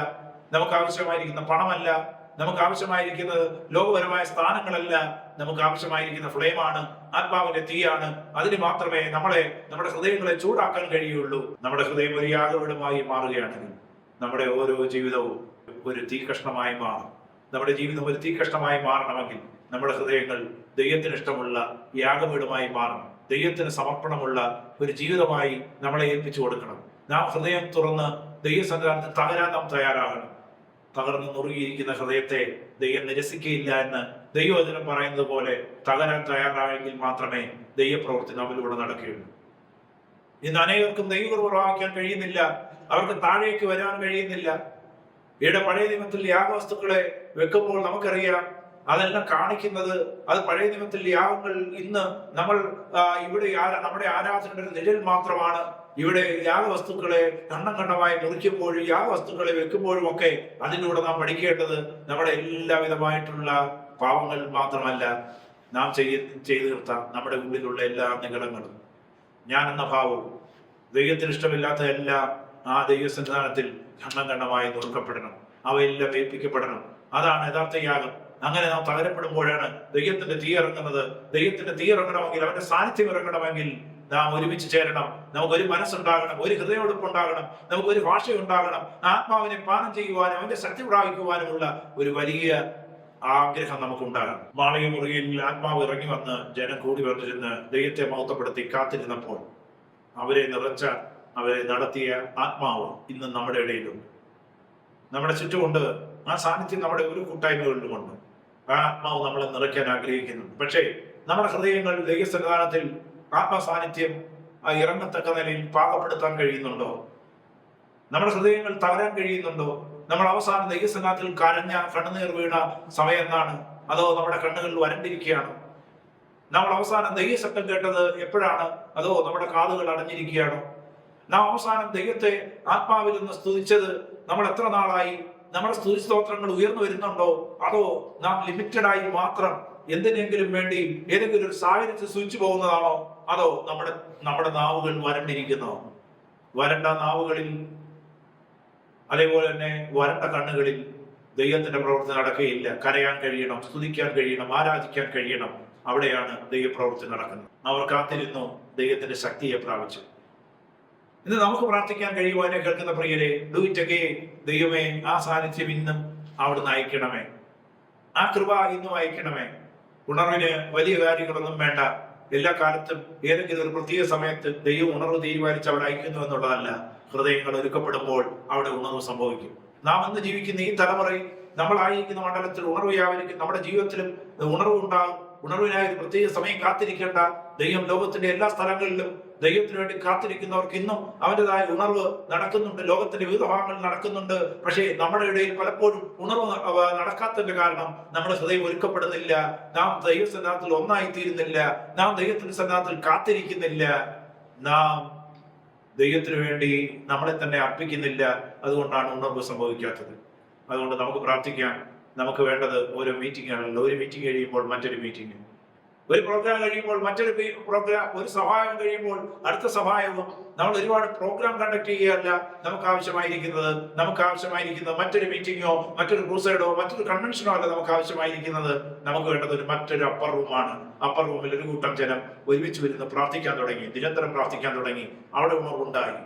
നമുക്ക് ആവശ്യമായിരിക്കുന്ന പണമല്ല നമുക്ക് ആവശ്യമായിരിക്കുന്നത് ലോകപരമായ സ്ഥാനങ്ങളല്ല നമുക്ക് ആവശ്യമായിരിക്കുന്ന ഫ്ലെയിമാണ് ആത്മാവിന്റെ തീയാണ്. അതിന് മാത്രമേ നമ്മളെ നമ്മുടെ ഹൃദയങ്ങളെ ചൂടാക്കാൻ കഴിയുള്ളൂ. നമ്മുടെ ഹൃദയം ഒരു യാഗപീഠമായി മാറുകയാണെങ്കിൽ നമ്മുടെ ഓരോ ജീവിതവും ഒരു തീകഷ്ണമായി മാറും. നമ്മുടെ ജീവിതം ഒരു തീകഷ്ണമായി മാറണമെങ്കിൽ നമ്മുടെ ഹൃദയങ്ങൾ ദൈവത്തിന് ഇഷ്ടമുള്ള യാഗപീഠമായി മാറണം. ദൈവത്തിന് സമർപ്പണമുള്ള ഒരു ജീവിതമായി നമ്മളെ ഏൽപ്പിച്ചു കൊടുക്കണം. നാം ഹൃദയം തുറന്ന് ദൈവസന്നിധാനത്തിൽ തകരാൻ നാം തയ്യാറാകണം. തകർന്ന് നുറുകിയിരിക്കുന്ന ഹൃദയത്തെ ദൈവം നിരസിക്കയില്ല എന്ന് ദൈവവചനം പറയുന്നത് പോലെ തകരാൻ തയ്യാറായെങ്കിൽ മാത്രമേ ദൈവപ്രവൃത്തി നമ്മിലൂടെ നടക്കുകയുള്ളൂ. ഇന്ന് അനേകർക്കും ദൈവം പ്രാപിക്കാൻ കഴിയുന്നില്ല. അവർക്ക് താഴേക്ക് വരാൻ കഴിയുന്നില്ല. ഇവിടെ പഴയ നിയമത്തിൽ യാഗവസ്തുക്കളെ വെക്കുമ്പോൾ നമുക്കറിയാം അതെല്ലാം കാണിക്കുന്നത് അത് പഴയ ദിനത്തിൽ യാഗങ്ങൾ ഇന്ന് നമ്മൾ ഇവിടെ നമ്മുടെ ആരാധനയുടെ നിഴൽ മാത്രമാണ്. ഇവിടെ യാഗവസ്തുക്കളെ കണ്ണം കണ്ണമായി മുറിക്കുമ്പോഴും യാഗവസ്തുക്കളെ വെക്കുമ്പോഴും ഒക്കെ അതിലൂടെ നാം പഠിക്കേണ്ടത് നമ്മുടെ എല്ലാവിധമായിട്ടുള്ള പാവങ്ങൾ മാത്രമല്ല നാം ചെയ്യ ചെയ്തു തീർത്ത നമ്മുടെ ഉള്ളിലുള്ള എല്ലാ നികളങ്ങളും ഞാൻ എന്ന ഭാവവും ദൈവത്തിന് ഇഷ്ടമില്ലാത്ത എല്ലാ ആ ദൈവസന്നിധാനത്തിൽ ഖണ്ഡം ഖണ്ഡമായി നുറുക്കപ്പെടണം അവയെല്ലാം ഏൽപ്പിക്കപ്പെടണം. അതാണ് യഥാർത്ഥ യാഗം. അങ്ങനെ നാം തകരപ്പെടുമ്പോഴാണ് ദൈവത്തിന്റെ തീ ഇറങ്ങുന്നത്. ദൈവത്തിന്റെ തീ ഇറങ്ങണമെങ്കിൽ അവന്റെ സാന്നിധ്യം ഇറങ്ങണമെങ്കിൽ നാം ഒരുമിച്ച് ചേരണം. നമുക്ക് ഒരു മനസ്സുണ്ടാകണം ഒരു ഹൃദയോടുപ്പുണ്ടാകണം നമുക്ക് ഒരു ഭാഷ ഉണ്ടാകണം ആത്മാവിനെ പാനം ചെയ്യുവാനും അവന്റെ ശക്തി പ്രാപിക്കുവാനുമുള്ള ഒരു വലിയ ആഗ്രഹം നമുക്കുണ്ടാകാം മാളിക മുറിയിൽ ആത്മാവ് ഇറങ്ങി വന്ന് ജനം കൂടി വന്നിരുന്ന് ദൈവത്തെ മഹത്വപ്പെടുത്തി കാത്തിരുന്നപ്പോൾ അവരെ നിറച്ച അവരെ നടത്തിയ ആത്മാവ് ഇന്ന് നമ്മുടെ ഇടയിലുണ്ട് നമ്മുടെ ചുറ്റുമുണ്ട്. ആ സാന്നിധ്യം നമ്മുടെ ഒരു കൂട്ടായ്മകളിലുമുണ്ട് ആ ആത്മാവ് നമ്മളെ നിറയ്ക്കാൻ ആഗ്രഹിക്കുന്നു. പക്ഷേ നമ്മുടെ ഹൃദയങ്ങൾ ദൈവസന്നിധാനത്തിൽ ആത്മ സാന്നിധ്യം ആ ഇറങ്ങത്തക്ക നിലയിൽ പാകപ്പെടുത്താൻ കഴിയുന്നുണ്ടോ? നമ്മുടെ ഹൃദയങ്ങൾ തകരാൻ കഴിയുന്നുണ്ടോ? നമ്മൾ അവസാനം ദൈവസംഘത്തിൽ കരഞ്ഞ കണ്ണുനീർ വീണ സമയം എന്നാണ്. അതോ നമ്മുടെ കണ്ണുകളിൽ വരണ്ടിരിക്കുകയാണോ. നമ്മൾ അവസാനം ദൈവശബ്ദം കേട്ടത് എപ്പോഴാണ്? അതോ നമ്മുടെ കാതുകൾ അടഞ്ഞിരിക്കുകയാണോ? നാം അവസാനം ദൈവത്തെ ആത്മാവിൽ നിന്ന് സ്തുതിച്ചത് നമ്മൾ എത്ര നാളായി? നമ്മുടെ സ്തുതി സ്തോത്രങ്ങൾ ഉയർന്നു വരുന്നുണ്ടോ? അതോ നാം ലിമിറ്റഡ് ആയി മാത്രം എന്തിനെങ്കിലും വേണ്ടി ഏതെങ്കിലും ഒരു സാഹചര്യത്തിൽ സൂചിച്ചു പോകുന്നതാണോ? അതോ നമ്മുടെ നമ്മുടെ നാവുകൾ വരണ്ടിരിക്കുന്നോ? വരണ്ട നാവുകളിൽ അതേപോലെ തന്നെ വരണ്ട കണ്ണുകളിൽ ദൈവത്തിന്റെ പ്രവർത്തനം നടക്കുകയില്ല. കരയാൻ കഴിയണം സ്തുതിക്കാൻ കഴിയണം ആരാധിക്കാൻ കഴിയണം. അവിടെയാണ് ദൈവപ്രവൃത്തി നടക്കുന്നത്. അവർ കാത്തിരുന്നു ദൈവത്തിന്റെ ശക്തിയെ പ്രാപിച്ചു. ഇന്ന് നമുക്ക് പ്രാർത്ഥിക്കാൻ കഴിയുവാനെ കേൾക്കുന്ന പ്രിയരെ ഡൂറ്റൊക്കെ ദൈവമേ ആ സാന്നിധ്യം ഇന്നും അവിടുന്ന് അയക്കണമേ. ആ കൃപ ഇന്നും അയക്കണമേ. ഉണർവിന് വലിയ കാര്യങ്ങളൊന്നും വേണ്ട. എല്ലാ കാലത്തും ഏതെങ്കിലും ഒരു പ്രത്യേക സമയത്ത് ദൈവം ഉണർവ് തീരുമാനിച്ച് അവിടെ അയക്കുന്നു എന്നുള്ളതല്ല. ഹൃദയങ്ങൾ ഒരുക്കപ്പെടുമ്പോൾ അവിടെ ഉണർവ് സംഭവിക്കും. നാം ഇന്ന് ജീവിക്കുന്ന ഈ തലമുറയിൽ നമ്മളായിരിക്കുന്ന മണ്ഡലത്തിൽ ഉണർവ് വ്യാപരിക്കും. നമ്മുടെ ജീവിതത്തിലും ഉണർവ് ഉണ്ടാകും. ഉണർവിനായി പ്രത്യേക സമയം കാത്തിരിക്കേണ്ട. ദൈവം ലോകത്തിന്റെ എല്ലാ സ്ഥലങ്ങളിലും ദൈവത്തിന് വേണ്ടി കാത്തിരിക്കുന്നവർക്ക് ഇന്നും അവന്റെതായ ഉണർവ് നടക്കുന്നുണ്ട്. ലോകത്തിന്റെ വിവിധ ഭാഗങ്ങളിൽ നടക്കുന്നുണ്ട്. പക്ഷേ നമ്മുടെ ഇടയിൽ പലപ്പോഴും ഉണർവ് നടക്കാത്തതിന്റെ കാരണം നമ്മുടെ ഹൃദയം ഒരുക്കപ്പെടുന്നില്ല. നാം ദൈവസന്നാഹത്തിൽ ഒന്നായി തീരുന്നില്ല നാം ദൈവത്തിന്റെ സന്നാഹത്തിൽ കാത്തിരിക്കുന്നില്ല. നാം ദൈവത്തിന് വേണ്ടി നമ്മളെ തന്നെ അർപ്പിക്കുന്നില്ല അതുകൊണ്ടാണ് ഉണർവ് സംഭവിക്കാത്തത്. അതുകൊണ്ട് നമുക്ക് പ്രാർത്ഥിക്കാം. നമുക്ക് വേണ്ടത് ഓരോ മീറ്റിംഗ് ആണല്ലോ. ഒരു മീറ്റിംഗ് കഴിയുമ്പോൾ മറ്റൊരു മീറ്റിംഗ് ഒരു പ്രോഗ്രാം കഴിയുമ്പോൾ മറ്റൊരു പ്രോഗ്രാം ഒരു സഹായം കഴിയുമ്പോൾ അടുത്ത സഹായവും നമ്മൾ ഒരുപാട് പ്രോഗ്രാം കണ്ടക്ട് ചെയ്യുകയല്ല നമുക്ക് ആവശ്യമായിരിക്കുന്നത് നമുക്ക് ആവശ്യമായിരിക്കുന്നത് മറ്റൊരു മീറ്റിങ്ങോ മറ്റൊരു ക്രൂസൈഡോ മറ്റൊരു കൺവെൻഷനോ അല്ല നമുക്ക് ആവശ്യമായിരിക്കുന്നത് നമുക്ക് വേണ്ടത് ഒരു മറ്റൊരു അപ്പർ റൂമാണ് അപ്പർ റൂമിൽ ഒരു കൂട്ടം ജനം ഒരുമിച്ച് വരുന്ന പ്രാർത്ഥിക്കാൻ തുടങ്ങി. നിരന്തരം പ്രാർത്ഥിക്കാൻ തുടങ്ങി. അവിടെ ഉണർവുണ്ടായി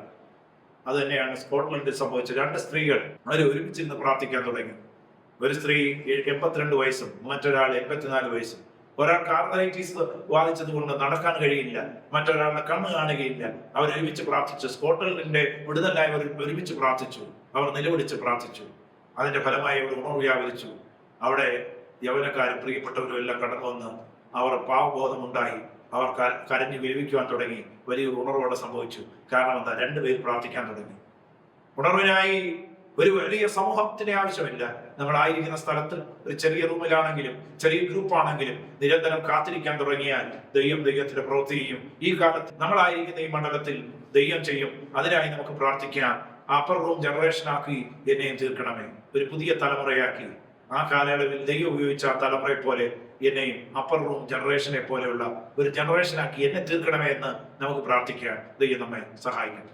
അത് തന്നെയാണ് സ്കോട്ട്ലൻഡിൽ സംഭവിച്ചത് രണ്ട് സ്ത്രീകൾ. അവർ ഒരുമിച്ചിരുന്ന് പ്രാർത്ഥിക്കാൻ തുടങ്ങി. ഒരു സ്ത്രീ എൺപത്തിരണ്ട് വയസ്സും മറ്റൊരാൾ എൺപത്തിനാല് വയസ്സും. ഒരാൾക്ക് ആർത്തറൈറ്റീസ് ബാധിച്ചത് കൊണ്ട് നടക്കാൻ കഴിയില്ല. മറ്റൊരാളുടെ കണ്ണ് കാണുകയില്ല. അവർ ഒരുമിച്ച് പ്രാർത്ഥിച്ചു. സ്കോട്ട്ലൻഡിന്റെ വിടുതലായവർ ഒരുമിച്ച് പ്രാർത്ഥിച്ചു. അവർ നിലവിളിച്ച് പ്രാർത്ഥിച്ചു. അതിന്റെ ഫലമായി അവർ ഉണർവ് വ്യാപരിച്ചു. അവിടെ യൗവനക്കാരും പ്രിയപ്പെട്ടവരും എല്ലാം കടന്നു വന്ന് അവർ പാവബോധമുണ്ടായി അവർ കരഞ്ഞു വേവിക്കുവാൻ തുടങ്ങി. വലിയ ഉണർവോടെ സംഭവിച്ചു. കാരണം എന്താ? രണ്ടുപേർ പ്രാർത്ഥിക്കാൻ തുടങ്ങി. ഉണർവിനായി ഒരു വലിയ സമൂഹത്തിന് ആവശ്യമില്ല. നമ്മൾ ആയിരിക്കുന്ന സ്ഥലത്ത് ഒരു ചെറിയ റൂമിലാണെങ്കിലും ചെറിയ ഗ്രൂപ്പ് ആണെങ്കിലും നിരന്തരം കാത്തിരിക്കാൻ തുടങ്ങിയാൽ ദൈവം ദൈവത്തിന്റെ പ്രവൃത്തി ചെയ്യും. ഈ കാലത്ത് നമ്മളായിരിക്കുന്ന ഈ മണ്ഡലത്തിൽ ദൈവം ചെയ്യും. അതിനായി നമുക്ക് പ്രാർത്ഥിക്കാം അപ്പർ റൂം ജനറേഷൻ ആക്കി എന്നെയും തീർക്കണമേ. ഒരു പുതിയ തലമുറയാക്കി. ആ കാലയളവിൽ ദൈവം ഉപയോഗിച്ച ആ തലമുറയെ പോലെ എന്നെയും അപ്പർ റൂം ജനറേഷനെ പോലെയുള്ള ഒരു ജനറേഷൻ ആക്കി എന്നെ തീർക്കണമേ എന്ന് നമുക്ക് പ്രാർത്ഥിക്കാൻ ദൈവം നമ്മെ സഹായിക്കട്ടെ